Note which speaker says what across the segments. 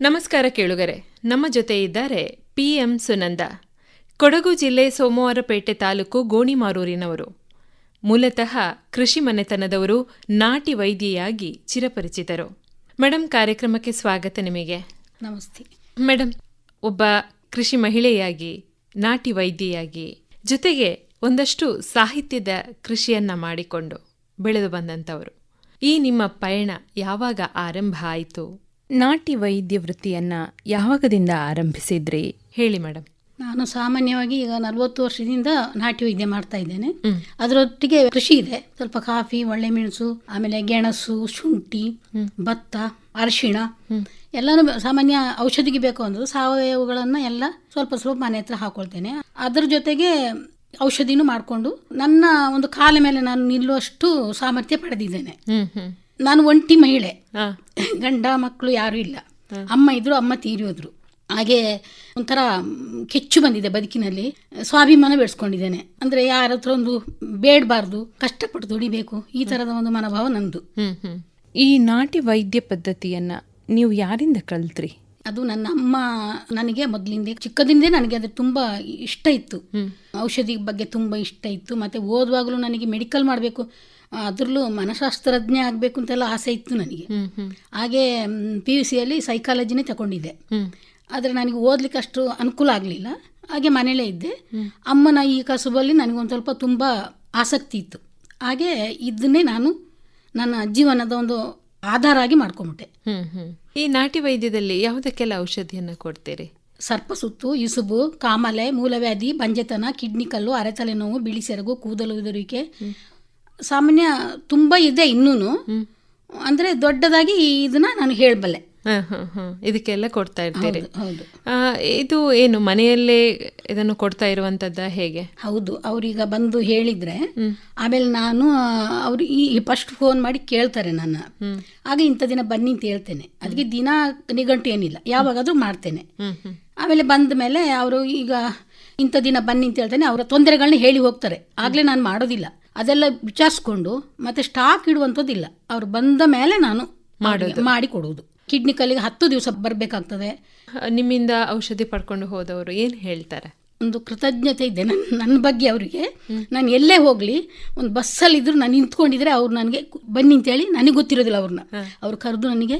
Speaker 1: ನಮಸ್ಕಾರ ಕೇಳುಗರೆ ನಮ್ಮ ಜೊತೆ ಇದ್ದಾರೆ ಪಿಎಂ ಸುನಂದ. ಕೊಡಗು ಜಿಲ್ಲೆ ಸೋಮವಾರಪೇಟೆ ತಾಲೂಕು ಗೋಣಿಮಾರೂರಿನವರು. ಮೂಲತಃ ಕೃಷಿ ಮನೆತನದವರು ನಾಟಿ ವೈದ್ಯೆಯಾಗಿ ಚಿರಪರಿಚಿತರು. ಮೇಡಮ್ ಕಾರ್ಯಕ್ರಮಕ್ಕೆ ಸ್ವಾಗತ ನಿಮಗೆ.
Speaker 2: ನಮಸ್ತೆ.
Speaker 1: ಮೇಡಮ್ ಒಬ್ಬ ಕೃಷಿ ಮಹಿಳೆಯಾಗಿ ನಾಟಿ ವೈದ್ಯೆಯಾಗಿ ಜೊತೆಗೆ ಒಂದಷ್ಟು ಸಾಹಿತ್ಯದ ಕೃಷಿಯನ್ನ ಮಾಡಿಕೊಂಡು ಬೆಳೆದು ಬಂದಂಥವರು. ಈ ನಿಮ್ಮ ಪಯಣ ಯಾವಾಗ ಆರಂಭ ಆಯಿತು?
Speaker 3: ನಾಟಿ ವೈದ್ಯ ವೃತ್ತಿಯನ್ನ ಯಾವಾಗದಿಂದ ಆರಂಭಿಸಿದ್ರಿ?
Speaker 1: ಹೇಳಿ ಮೇಡಮ್
Speaker 2: ನಾನು ಸಾಮಾನ್ಯವಾಗಿ ಈಗ ನಲವತ್ತು ವರ್ಷದಿಂದ ನಾಟಿ ವೈದ್ಯ ಮಾಡ್ತಾ ಇದ್ದೇನೆ. ಅದರೊಟ್ಟಿಗೆ ಕೃಷಿ ಇದೆ. ಸ್ವಲ್ಪ ಕಾಫಿ ಒಳ್ಳೆ ಮೆಣಸು ಆಮೇಲೆ ಗೆಣಸು ಶುಂಠಿ ಭತ್ತ ಅರಿಶಿಣ. ಎಲ್ಲಾನು ಸಾಮಾನ್ಯ ಔಷಧಿಗೆ ಬೇಕು ಅಂದ್ರೆ ಸಾವಯವಗಳನ್ನ ಎಲ್ಲ ಸ್ವಲ್ಪ ಸ್ವಲ್ಪ ಮನೆ ಹತ್ರ ಹಾಕೊಳ್ತೇನೆ. ಅದ್ರ ಜೊತೆಗೆ ಔಷಧಿನೂ ಮಾಡಿಕೊಂಡು ನನ್ನ ಒಂದು ಕಾಲ ಮೇಲೆ ನಾನು ನಿಲ್ಲುವಷ್ಟು ಸಾಮರ್ಥ್ಯ ಪಡೆದಿದ್ದೇನೆ. ನಾನು ಒಂಟಿ ಮಹಿಳೆ. ಗಂಡ ಮಕ್ಕಳು ಯಾರು ಇಲ್ಲ. ಅಮ್ಮ ಇದ್ರು ಅಮ್ಮ ತೀರಿ ಹೋದ್ರು ಹಾಗೆ ಒಂಥರ ಕೆಚ್ಚು ಬಂದಿದೆ ಬದುಕಿನಲ್ಲಿ. ಸ್ವಾಭಿಮಾನ ಬೆಳೆಸ್ಕೊಂಡಿದ್ದೇನೆ. ಅಂದ್ರೆ ಯಾರ ಹತ್ರ ಒಂದು ಬೇಡಬಾರ್ದು ಕಷ್ಟಪಟ್ಟು ದುಡಿಬೇಕು ಈ ತರದ ಒಂದು ಮನೋಭಾವ ನಂದು.
Speaker 3: ಈ ನಾಟಿ ವೈದ್ಯ ಪದ್ಧತಿಯನ್ನ ನೀವು ಯಾರಿಂದ ಕಲ್ತ್ರಿ?
Speaker 2: ಅದು ನನ್ನ ಅಮ್ಮ ನನಗೆ ಮೊದಲಿಂದ ಚಿಕ್ಕದಿಂದೇ ನನಗೆ ಅದು ತುಂಬಾ ಇಷ್ಟ ಇತ್ತು. ಔಷಧಿ ಬಗ್ಗೆ ತುಂಬಾ ಇಷ್ಟ ಇತ್ತು. ಮತ್ತೆ ಓದುವಾಗಲೂ ನನಗೆ ಮೆಡಿಕಲ್ ಮಾಡಬೇಕು ಅದರಲ್ಲೂ ಮನಃಶಾಸ್ತ್ರಜ್ಞ ಆಗಬೇಕು ಅಂತೆಲ್ಲ ಆಸೆ ಇತ್ತು ನನಗೆ. ಹಾಗೆ ಪಿ ಯು ಸಿಯಲ್ಲಿ ಸೈಕಾಲಜಿನೇ ತಗೊಂಡಿದ್ದೆ. ಆದರೆ ನನಗೆ ಓದಲಿಕ್ಕೆ ಅಷ್ಟು ಅನುಕೂಲ ಆಗಲಿಲ್ಲ. ಹಾಗೆ ಮನೇಲೇ ಇದ್ದೆ. ಅಮ್ಮನ ಈ ಕಸುಬಲ್ಲಿ ನನಗೊಂದು ಸ್ವಲ್ಪ ತುಂಬ ಆಸಕ್ತಿ ಇತ್ತು. ಹಾಗೆ ಇದನ್ನೇ ನಾನು ನನ್ನ ಜೀವನದ ಒಂದು ಆಧಾರ ಆಗಿ ಮಾಡ್ಕೊಂಬಿಟ್ಟೆ.
Speaker 1: ಈ ನಾಟಿ ವೈದ್ಯದಲ್ಲಿ ಯಾವುದಕ್ಕೆಲ್ಲ ಔಷಧಿಯನ್ನು ಕೊಡ್ತೀರಿ?
Speaker 2: ಸರ್ಪಸುತ್ತು ಇಸುಬು ಕಾಮಲೆ ಮೂಲವ್ಯಾಧಿ ಬಂಜೆತನ ಕಿಡ್ನಿ ಕಲ್ಲು ಅರೆತಲೆ ನೋವು ಬಿಳಿ ಸೆರಗು ಕೂದಲು ಉದುರಿಕೆ ಸಾಮಾನ್ಯ ತುಂಬ ಇದೆ ಇನ್ನೂ ಅಂದ್ರೆ ದೊಡ್ಡದಾಗಿ ಇದನ್ನ ನಾನು ಹೇಳಬಲ್ಲೆ.
Speaker 1: ಹ ಹ ಹ. ಇದಕ್ಕೆಲ್ಲ ಕೊಡ್ತಾ ಇರ್ತೀರಿ. ಇದು ಏನು ಮನೆಯಲ್ಲೇ ಇದನ್ನು ಕೊಡ್ತಾ ಇರುವಂತದ್ದ ಹೇಗೆ?
Speaker 2: ಹೌದು ಅವ್ರೀಗ ಬಂದು ಹೇಳಿದ್ರೆ ಆಮೇಲೆ ನಾನು ಅವ್ರು ಈ ಫಸ್ಟ್ ಫೋನ್ ಮಾಡಿ ಕೇಳ್ತಾರೆ ನನ್ನ. ಆಗ ಇಂಥ ದಿನ ಬನ್ನಿ ಅಂತ ಹೇಳ್ತೇನೆ. ಅದಕ್ಕೆ ದಿನ ನಿಘಂಟು ಏನಿಲ್ಲ. ಯಾವಾಗಾದ್ರೂ ಮಾಡ್ತೇನೆ. ಆಮೇಲೆ ಬಂದ ಮೇಲೆ ಅವರು ಈಗ ಇಂಥ ದಿನ ಬನ್ನಿ ಅಂತ ಹೇಳ್ತೇನೆ ಅವರ ತೊಂದರೆಗಳನ್ನ ಹೇಳಿ ಹೋಗ್ತಾರೆ. ಆಗಲೇ ನಾನು ಮಾಡೋದಿಲ್ಲ. ಅದೆಲ್ಲ ವಿಚಾರಿಸ್ಕೊಂಡು ಮತ್ತೆ ಸ್ಟಾಕ್ ಇಡುವಂಥದ್ದಿಲ್ಲ. ಅವ್ರು ಬಂದ ಮೇಲೆ ನಾನು ಮಾಡೋದು. ಮಾಡಿ ಕೊಡುವುದು ಕಿಡ್ನಿ ಕಲ್ಲಿಗೆ ಹತ್ತು ದಿವಸ ಬರಬೇಕಾಗ್ತದೆ.
Speaker 1: ನಿಮ್ಮಿಂದ ಔಷಧಿ ಪಡ್ಕೊಂಡು ಹೋದವರು ಏನು ಹೇಳ್ತಾರೆ?
Speaker 2: ಒಂದು ಕೃತಜ್ಞತೆ ಇದೆ ನನ್ನ ನನ್ನ ಬಗ್ಗೆ ಅವರಿಗೆ. ನಾನು ಎಲ್ಲೇ ಹೋಗಲಿ ಒಂದು ಬಸ್ಸಲ್ಲಿ ಇದ್ರು ನಾನು ನಿಂತ್ಕೊಂಡಿದ್ರೆ ಅವ್ರು ನನಗೆ ಬನ್ನಿ ಅಂತೇಳಿ ನನಗೆ ಗೊತ್ತಿರೋದಿಲ್ಲ ಅವ್ರನ್ನ ಅವ್ರು ಕರೆದು ನನಗೆ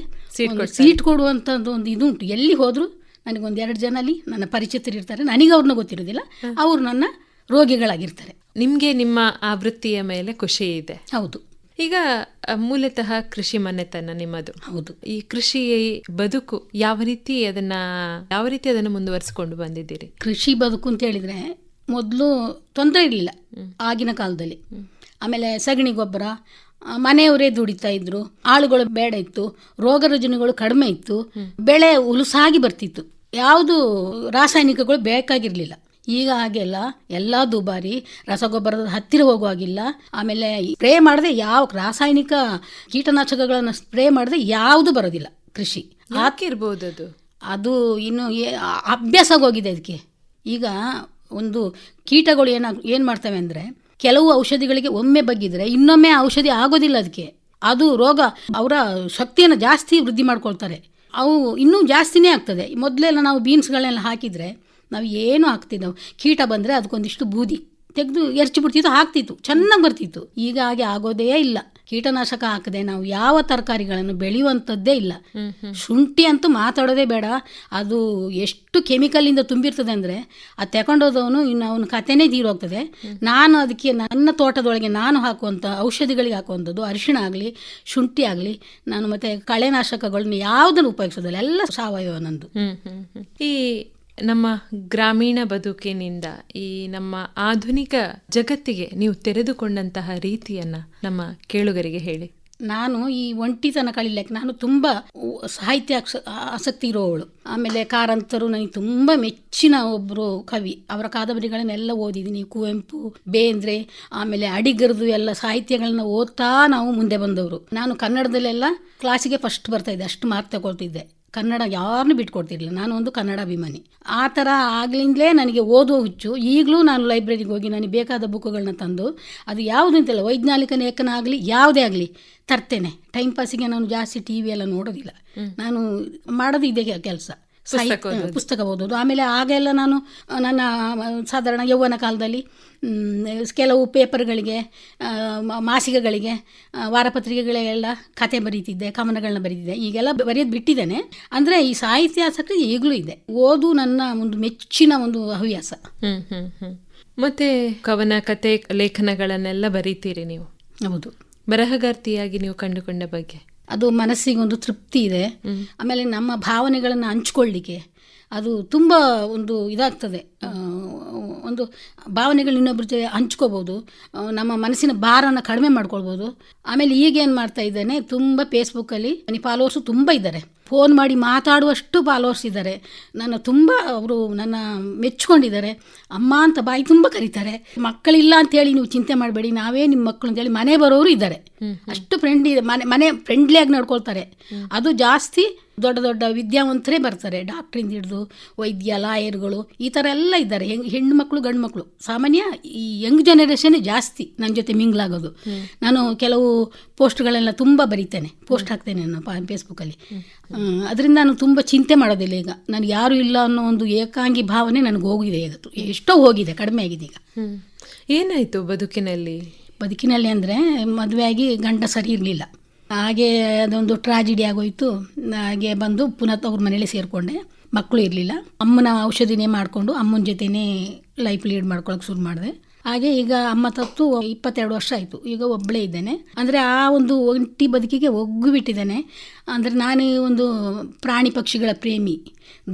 Speaker 2: ಸೀಟ್ ಕೊಡುವಂಥದ್ದು ಒಂದು ಇದು ಉಂಟು. ಎಲ್ಲಿ ಹೋದರೂ ನನಗೊಂದು ಎರಡು ಜನ ಅಲ್ಲಿ ನನ್ನ ಪರಿಚಿತರಿರ್ತಾರೆ ನನಗೆ ಅವ್ರನ್ನ ಗೊತ್ತಿರೋದಿಲ್ಲ. ಅವರು ನನ್ನ ರೋಗಿಗಳಾಗಿರ್ತಾರೆ.
Speaker 1: ನಿಮಗೆ ನಿಮ್ಮ ಆ ವೃತ್ತಿಯ ಮೇಲೆ ಖುಷಿ ಇದೆ?
Speaker 2: ಹೌದು.
Speaker 1: ಈಗ ಮೂಲತಃ ಕೃಷಿ ಮನೆತನ ನಿಮ್ಮದು.
Speaker 2: ಹೌದು.
Speaker 1: ಈ ಕೃಷಿ ಬದುಕು ಯಾವ ರೀತಿ ಅದನ್ನ ಯಾವ ರೀತಿ ಅದನ್ನು ಮುಂದುವರಿಸಿಕೊಂಡು ಬಂದಿದ್ದೀರಿ?
Speaker 2: ಕೃಷಿ ಬದುಕು ಅಂತ ಹೇಳಿದ್ರೆ ಮೊದಲು ತೊಂದರೆ ಇರಲಿಲ್ಲ ಆಗಿನ ಕಾಲದಲ್ಲಿ. ಆಮೇಲೆ ಸಗಣಿ ಗೊಬ್ಬರ ಮನೆಯವರೇ ದುಡಿತಾ ಇದ್ರು ಆಳುಗಳು ಬೇಡ ಇತ್ತು ರೋಗ ರುಜಿನಗಳು ಕಡಿಮೆ ಇತ್ತು ಬೆಳೆ ಉಲುಸಾಗಿ ಬರ್ತಿತ್ತು. ಯಾವುದು ರಾಸಾಯನಿಕಗಳು ಬೇಕಾಗಿರಲಿಲ್ಲ. ಈಗ ಹಾಗೆಲ್ಲ ಎಲ್ಲ ದುಬಾರಿ ರಸಗೊಬ್ಬರದ ಹತ್ತಿರ ಹೋಗುವಾಗಿಲ್ಲ. ಆಮೇಲೆ ಸ್ಪ್ರೇ ಮಾಡದೆ ಯಾವ ರಾಸಾಯನಿಕ ಕೀಟನಾಶಕಗಳನ್ನು ಸ್ಪ್ರೇ ಮಾಡದೆ ಯಾವುದು ಬರೋದಿಲ್ಲ ಕೃಷಿ.
Speaker 1: ಹಾಕಿರ್ಬೋದು ಅದು?
Speaker 2: ಅದು ಇನ್ನು ಅಭ್ಯಾಸ ಆಗೋಗಿದೆ ಅದಕ್ಕೆ. ಈಗ ಒಂದು ಕೀಟಗಳು ಏನ ಏನು ಮಾಡ್ತವೆ ಅಂದರೆ ಕೆಲವು ಔಷಧಿಗಳಿಗೆ ಒಮ್ಮೆ ಬಗ್ಗಿದ್ರೆ ಇನ್ನೊಮ್ಮೆ ಔಷಧಿ ಆಗೋದಿಲ್ಲ ಅದಕ್ಕೆ. ಅದು ರೋಗ ಅವರ ಶಕ್ತಿಯನ್ನು ಜಾಸ್ತಿ ವೃದ್ಧಿ ಮಾಡ್ಕೊಳ್ತಾರೆ. ಅವು ಇನ್ನೂ ಜಾಸ್ತಿನೇ ಆಗ್ತದೆ. ಮೊದಲೆಲ್ಲ ನಾವು ಬೀನ್ಸ್ಗಳನ್ನೆಲ್ಲ ಹಾಕಿದರೆ ನಾವು ಏನು ಹಾಕ್ತಿದ್ದೆವು ಕೀಟ ಬಂದರೆ ಅದಕ್ಕೊಂದಿಷ್ಟು ಬೂದಿ ತೆಗೆದು ಎರಚಿ ಬಿಡ್ತಿತ್ತು ಹಾಕ್ತಿತ್ತು. ಚೆನ್ನಾಗಿ ಬರ್ತಿತ್ತು. ಈಗ ಹಾಗೆ ಆಗೋದೇ ಇಲ್ಲ. ಕೀಟನಾಶಕ ಹಾಕದೆ ನಾವು ಯಾವ ತರಕಾರಿಗಳನ್ನು ಬೆಳೆಯುವಂಥದ್ದೇ ಇಲ್ಲ. ಶುಂಠಿ ಅಂತೂ ಮಾತಾಡೋದೇ ಬೇಡ. ಅದು ಎಷ್ಟು ಕೆಮಿಕಲಿಂದ ತುಂಬಿರ್ತದೆ ಅಂದರೆ ಅದು ತಗೊಂಡೋದವನು ಇನ್ನು ಅವನ ಕತೆನೇ ತೀರೋಗ್ತದೆ. ನಾನು ಅದಕ್ಕೆ ನನ್ನ ತೋಟದೊಳಗೆ ನಾನು ಹಾಕುವಂಥ ಔಷಧಿಗಳಿಗೆ ಹಾಕುವಂಥದ್ದು ಅರಿಶಿಣ ಆಗಲಿ ಶುಂಠಿ ಆಗಲಿ ನಾನು ಮತ್ತೆ ಕಳೆನಾಶಕಗಳನ್ನ ಯಾವುದನ್ನು ಉಪಯೋಗಿಸೋದಿಲ್ಲ. ಎಲ್ಲ ಸಾವಯವ ನಂದು.
Speaker 1: ಈ ನಮ್ಮ ಗ್ರಾಮೀಣ ಬದುಕಿನಿಂದ ಈ ನಮ್ಮ ಆಧುನಿಕ ಜಗತ್ತಿಗೆ ನೀವು ತೆರೆದುಕೊಂಡಂತಹ ರೀತಿಯನ್ನ ನಮ್ಮ ಕೇಳುಗರಿಗೆ ಹೇಳಿ.
Speaker 2: ನಾನು ಈ ಒಂಟಿತನ ಕಳಿಲಿಕ್ಕೆ ನಾನು ತುಂಬ ಸಾಹಿತ್ಯ ಆಸಕ್ತಿ ಇರೋವಳು. ಆಮೇಲೆ ಕಾರಂತರು ನನಗೆ ತುಂಬ ಮೆಚ್ಚಿನ ಒಬ್ಬರು ಕವಿ. ಅವರ ಕಾದಂಬರಿಗಳನ್ನೆಲ್ಲ ಓದಿದ್ದೀನಿ. ಕುವೆಂಪು, ಬೇಂದ್ರೆ, ಆಮೇಲೆ ಅಡಿಗರದು ಎಲ್ಲ ಸಾಹಿತ್ಯಗಳನ್ನ ಓದ್ತಾ ನಾವು ಮುಂದೆ ಬಂದವರು. ನಾನು ಕನ್ನಡದಲ್ಲೆಲ್ಲ ಕ್ಲಾಸಿಗೆ ಫಸ್ಟ್ ಬರ್ತಾ ಇದ್ದೆ. ಅಷ್ಟು ಮಾರ್ಕ್ ತಗೊಳ್ತಿದ್ದೆ. ಕನ್ನಡ ಯಾರನ್ನೂ ಬಿಟ್ಕೊಡ್ತಿರ್ಲಿಲ್ಲ. ನಾನು ಒಂದು ಕನ್ನಡ ಅಭಿಮಾನಿ ಆ ಥರ ಆಗ್ಲಿಂದಲೇ ನನಗೆ ಓದೋ ಹುಚ್ಚು. ಈಗಲೂ ನಾನು ಲೈಬ್ರರಿಗೆ ಹೋಗಿ ನನಗೆ ಬೇಕಾದ ಬುಕ್ಗಳನ್ನ ತಂದು ಅದು ಯಾವುದು ಅಂತಿಲ್ಲ ವೈಜ್ಞಾನಿಕ ಲೇಖನ ಆಗಲಿ ಯಾವುದೇ ಆಗಲಿ ತರ್ತೇನೆ. ಟೈಮ್ ಪಾಸಿಗೆ ನಾನು ಜಾಸ್ತಿ ಟಿ ವಿ ಎಲ್ಲ ನೋಡೋದಿಲ್ಲ. ನಾನು ಮಾಡೋದು ಇದೇ ಕೆಲಸ. ಪುಸ್ತಕ ಓದೋದು. ಆಮೇಲೆ ಆಗೆಲ್ಲ ನಾನು ನನ್ನ ಸಾಧಾರಣ ಯೌವನ ಕಾಲದಲ್ಲಿ ಕೆಲವು ಪೇಪರ್ಗಳಿಗೆ ಮಾಸಿಕಗಳಿಗೆ ವಾರಪತ್ರಿಕೆಗಳಿಗೆಲ್ಲ ಕತೆ ಬರೀತಿದ್ದೆ ಕವನಗಳನ್ನ ಬರೀತಿದ್ದೆ. ಈಗೆಲ್ಲ ಬರೆಯೋದು ಬಿಟ್ಟಿದ್ದೇನೆ. ಅಂದರೆ ಈ ಸಾಹಿತ್ಯ ಆಸಕ್ತಿ ಈಗಲೂ ಇದೆ. ಓದು ನನ್ನ ಒಂದು ಮೆಚ್ಚಿನ ಒಂದು ಹವ್ಯಾಸ.
Speaker 1: ಮತ್ತೆ ಕವನ ಕತೆ ಲೇಖನಗಳನ್ನೆಲ್ಲ ಬರೀತೀರಿ ನೀವು?
Speaker 2: ಹೌದು.
Speaker 1: ಬರಹಗಾರ್ತಿಯಾಗಿ ನೀವು ಕಂಡುಕೊಂಡ ಬಗ್ಗೆ?
Speaker 2: ಅದು ಮನಸ್ಸಿಗೆ ಒಂದು ತೃಪ್ತಿ ಇದೆ. ಆಮೇಲೆ ನಮ್ಮ ಭಾವನೆಗಳನ್ನು ಹಂಚ್ಕೊಳ್ಳಿಕ್ಕೆ ಅದು ತುಂಬ ಒಂದು ಇದಾಗ್ತದೆ. ಒಂದು ಭಾವನೆಗಳು ಇನ್ನೊಬ್ಬರ ಜೊತೆ ಹಂಚ್ಕೋಬೋದು. ನಮ್ಮ ಮನಸ್ಸಿನ ಭಾರನ ಕಡಿಮೆ ಮಾಡ್ಕೊಳ್ಬೋದು. ಆಮೇಲೆ ಈಗ ಏನು ಮಾಡ್ತಾ ಇದ್ದಾನೆ ತುಂಬ ಫೇಸ್ಬುಕ್ಕಲ್ಲಿ ನನಗೆ ಫಾಲೋವರ್ಸು ತುಂಬ ಇದ್ದಾರೆ. ಫೋನ್ ಮಾಡಿ ಮಾತಾಡುವಷ್ಟು ಫಾಲೋವರ್ಸ್ ಇದ್ದಾರೆ. ನನ್ನ ತುಂಬ ಅವರು ನನ್ನ ಮೆಚ್ಕೊಂಡಿದ್ದಾರೆ. ಅಮ್ಮ ಅಂತ ಬಾಯಿ ತುಂಬ ಕರೀತಾರೆ. ಮಕ್ಕಳಿಲ್ಲ ಅಂತೇಳಿ ನೀವು ಚಿಂತೆ ಮಾಡಬೇಡಿ ನಾವೇ ನಿಮ್ಮ ಮಕ್ಕಳು ಅಂತೇಳಿ ಮನೆ ಬರೋರು ಇದ್ದಾರೆ. ಅಷ್ಟು ಫ್ರೆಂಡ್ಲಿ ಮನೆ ಮನೆ ಫ್ರೆಂಡ್ಲಿಯಾಗಿ ನಡ್ಕೊಳ್ತಾರೆ. ಅದು ಜಾಸ್ತಿ ದೊಡ್ಡ ದೊಡ್ಡ ವಿದ್ಯಾವಂತರೇ ಬರ್ತಾರೆ. ಡಾಕ್ಟ್ರಿಂದ ಹಿಡಿದು ವೈದ್ಯ ಲಾಯರ್ಗಳು ಈ ಥರ ಎಲ್ಲ ಇದ್ದಾರೆ. ಹೆಂಗ್ ಹೆಣ್ಣು ಮಕ್ಕಳು ಗಂಡು ಮಕ್ಕಳು ಸಾಮಾನ್ಯ ಈ ಯಂಗ್ ಜನರೇಷನ್ ಜಾಸ್ತಿ ನನ್ನ ಜೊತೆ ಮಿಂಗ್ಲಾಗೋದು. ನಾನು ಕೆಲವು ಪೋಸ್ಟ್ಗಳೆಲ್ಲ ತುಂಬ ಬರೀತೇನೆ. ಪೋಸ್ಟ್ ಹಾಕ್ತೇನೆ ನಾನು ಫೇಸ್ಬುಕ್ಕಲ್ಲಿ ಅದರಿಂದ ನಾನು ತುಂಬ ಚಿಂತೆ ಮಾಡೋದಿಲ್ಲ ಈಗ. ನನಗೆ ಯಾರು ಇಲ್ಲ ಅನ್ನೋ ಒಂದು ಏಕಾಂಗಿ ಭಾವನೆ ನನಗೆ ಹೋಗಿದೆ ಈಗ. ಎಷ್ಟೋ ಹೋಗಿದೆ ಕಡಿಮೆ ಆಗಿದೆ ಈಗ.
Speaker 1: ಏನಾಯ್ತು ಬದುಕಿನಲ್ಲಿ?
Speaker 2: ಬದುಕಿನಲ್ಲಿ ಅಂದರೆ ಮದುವೆಯಾಗಿ ಗಂಡ ಸರಿ ಇರಲಿಲ್ಲ. ಹಾಗೆ ಅದೊಂದು ಟ್ರಾಜಿಡಿ ಆಗೋಯ್ತು. ಹಾಗೆ ಬಂದು ಪುನಃ ಅವ್ರ ಮನೇಲಿ ಸೇರಿಕೊಂಡೆ. ಮಕ್ಕಳು ಇರಲಿಲ್ಲ. ಅಮ್ಮನ ಔಷಧಿನೇ ಮಾಡಿಕೊಂಡು ಅಮ್ಮನ ಜೊತೆನೇ ಲೈಫ್ ಲೀಡ್ ಮಾಡ್ಕೊಳ್ಳೋಕೆ ಶುರು ಮಾಡಿದೆ. ಹಾಗೆ ಈಗ ಅಮ್ಮ ತತ್ತು ಇಪ್ಪತ್ತೆರಡು ವರ್ಷ ಆಯಿತು. ಈಗ ಒಬ್ಬಳೇ ಇದ್ದೇನೆ. ಅಂದರೆ ಆ ಒಂದು ಒಂಟಿ ಬದುಕಿಗೆ ಒಗ್ಗು ಬಿಟ್ಟಿದ್ದೇನೆ ಅಂದರೆ ನಾನು ಒಂದು ಪ್ರಾಣಿ ಪಕ್ಷಿಗಳ ಪ್ರೇಮಿ.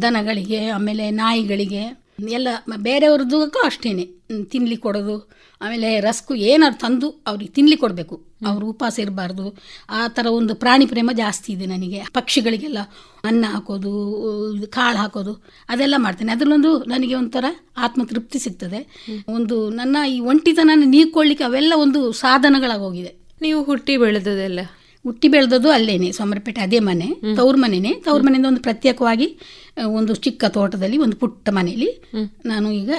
Speaker 2: ದನಗಳಿಗೆ, ಆಮೇಲೆ ನಾಯಿಗಳಿಗೆ, ಎಲ್ಲ ಬೇರೆಯವ್ರದ್ದು ಅಷ್ಟೇನೆ. ತಿನ್ಲಿಕ್ಕೆ ಕೊಡೋದು. ಆಮೇಲೆ ರಸ್ಕು ಏನಾದ್ರು ತಂದು ಅವ್ರಿಗೆ ತಿನ್ಲಿ ಕೊಡಬೇಕು. ಅವ್ರು ಉಪವಾಸ ಇರಬಾರ್ದು ಆ ಥರ ಒಂದು ಪ್ರಾಣಿ ಪ್ರೇಮ ಜಾಸ್ತಿ ಇದೆ ನನಗೆ. ಪಕ್ಷಿಗಳಿಗೆಲ್ಲ ಅನ್ನ ಹಾಕೋದು ಕಾಳು ಹಾಕೋದು ಅದೆಲ್ಲ ಮಾಡ್ತೇನೆ. ಅದರಲ್ಲೊಂದು ನನಗೆ ಒಂಥರ ಆತ್ಮತೃಪ್ತಿ ಸಿಗ್ತದೆ. ಒಂದು ನನ್ನ ಈ ಒಂಟಿತನ ನೀಕೊಳ್ಳಿಕ್ಕೆ ಅವೆಲ್ಲ ಒಂದು ಸಾಧನಗಳಾಗೋಗಿದೆ
Speaker 1: ನೀವು ಹುಟ್ಟಿ ಬೆಳೆದದೆಲ್ಲ
Speaker 2: ಹುಟ್ಟಿ ಬೆಳೆದದ್ದು ಅಲ್ಲೇನೆ ಸೋಮರಪೇಟೆ ಅದೇ ಮನೆ ತವ್ರ ಮನೆನೇ. ತವ್ರ ಮನೆಯಿಂದ ಒಂದು ಪ್ರತ್ಯೇಕವಾಗಿ ಒಂದು ಚಿಕ್ಕ ತೋಟದಲ್ಲಿ ಒಂದು ಪುಟ್ಟ ಮನೆಯಲ್ಲಿ ನಾನು ಈಗ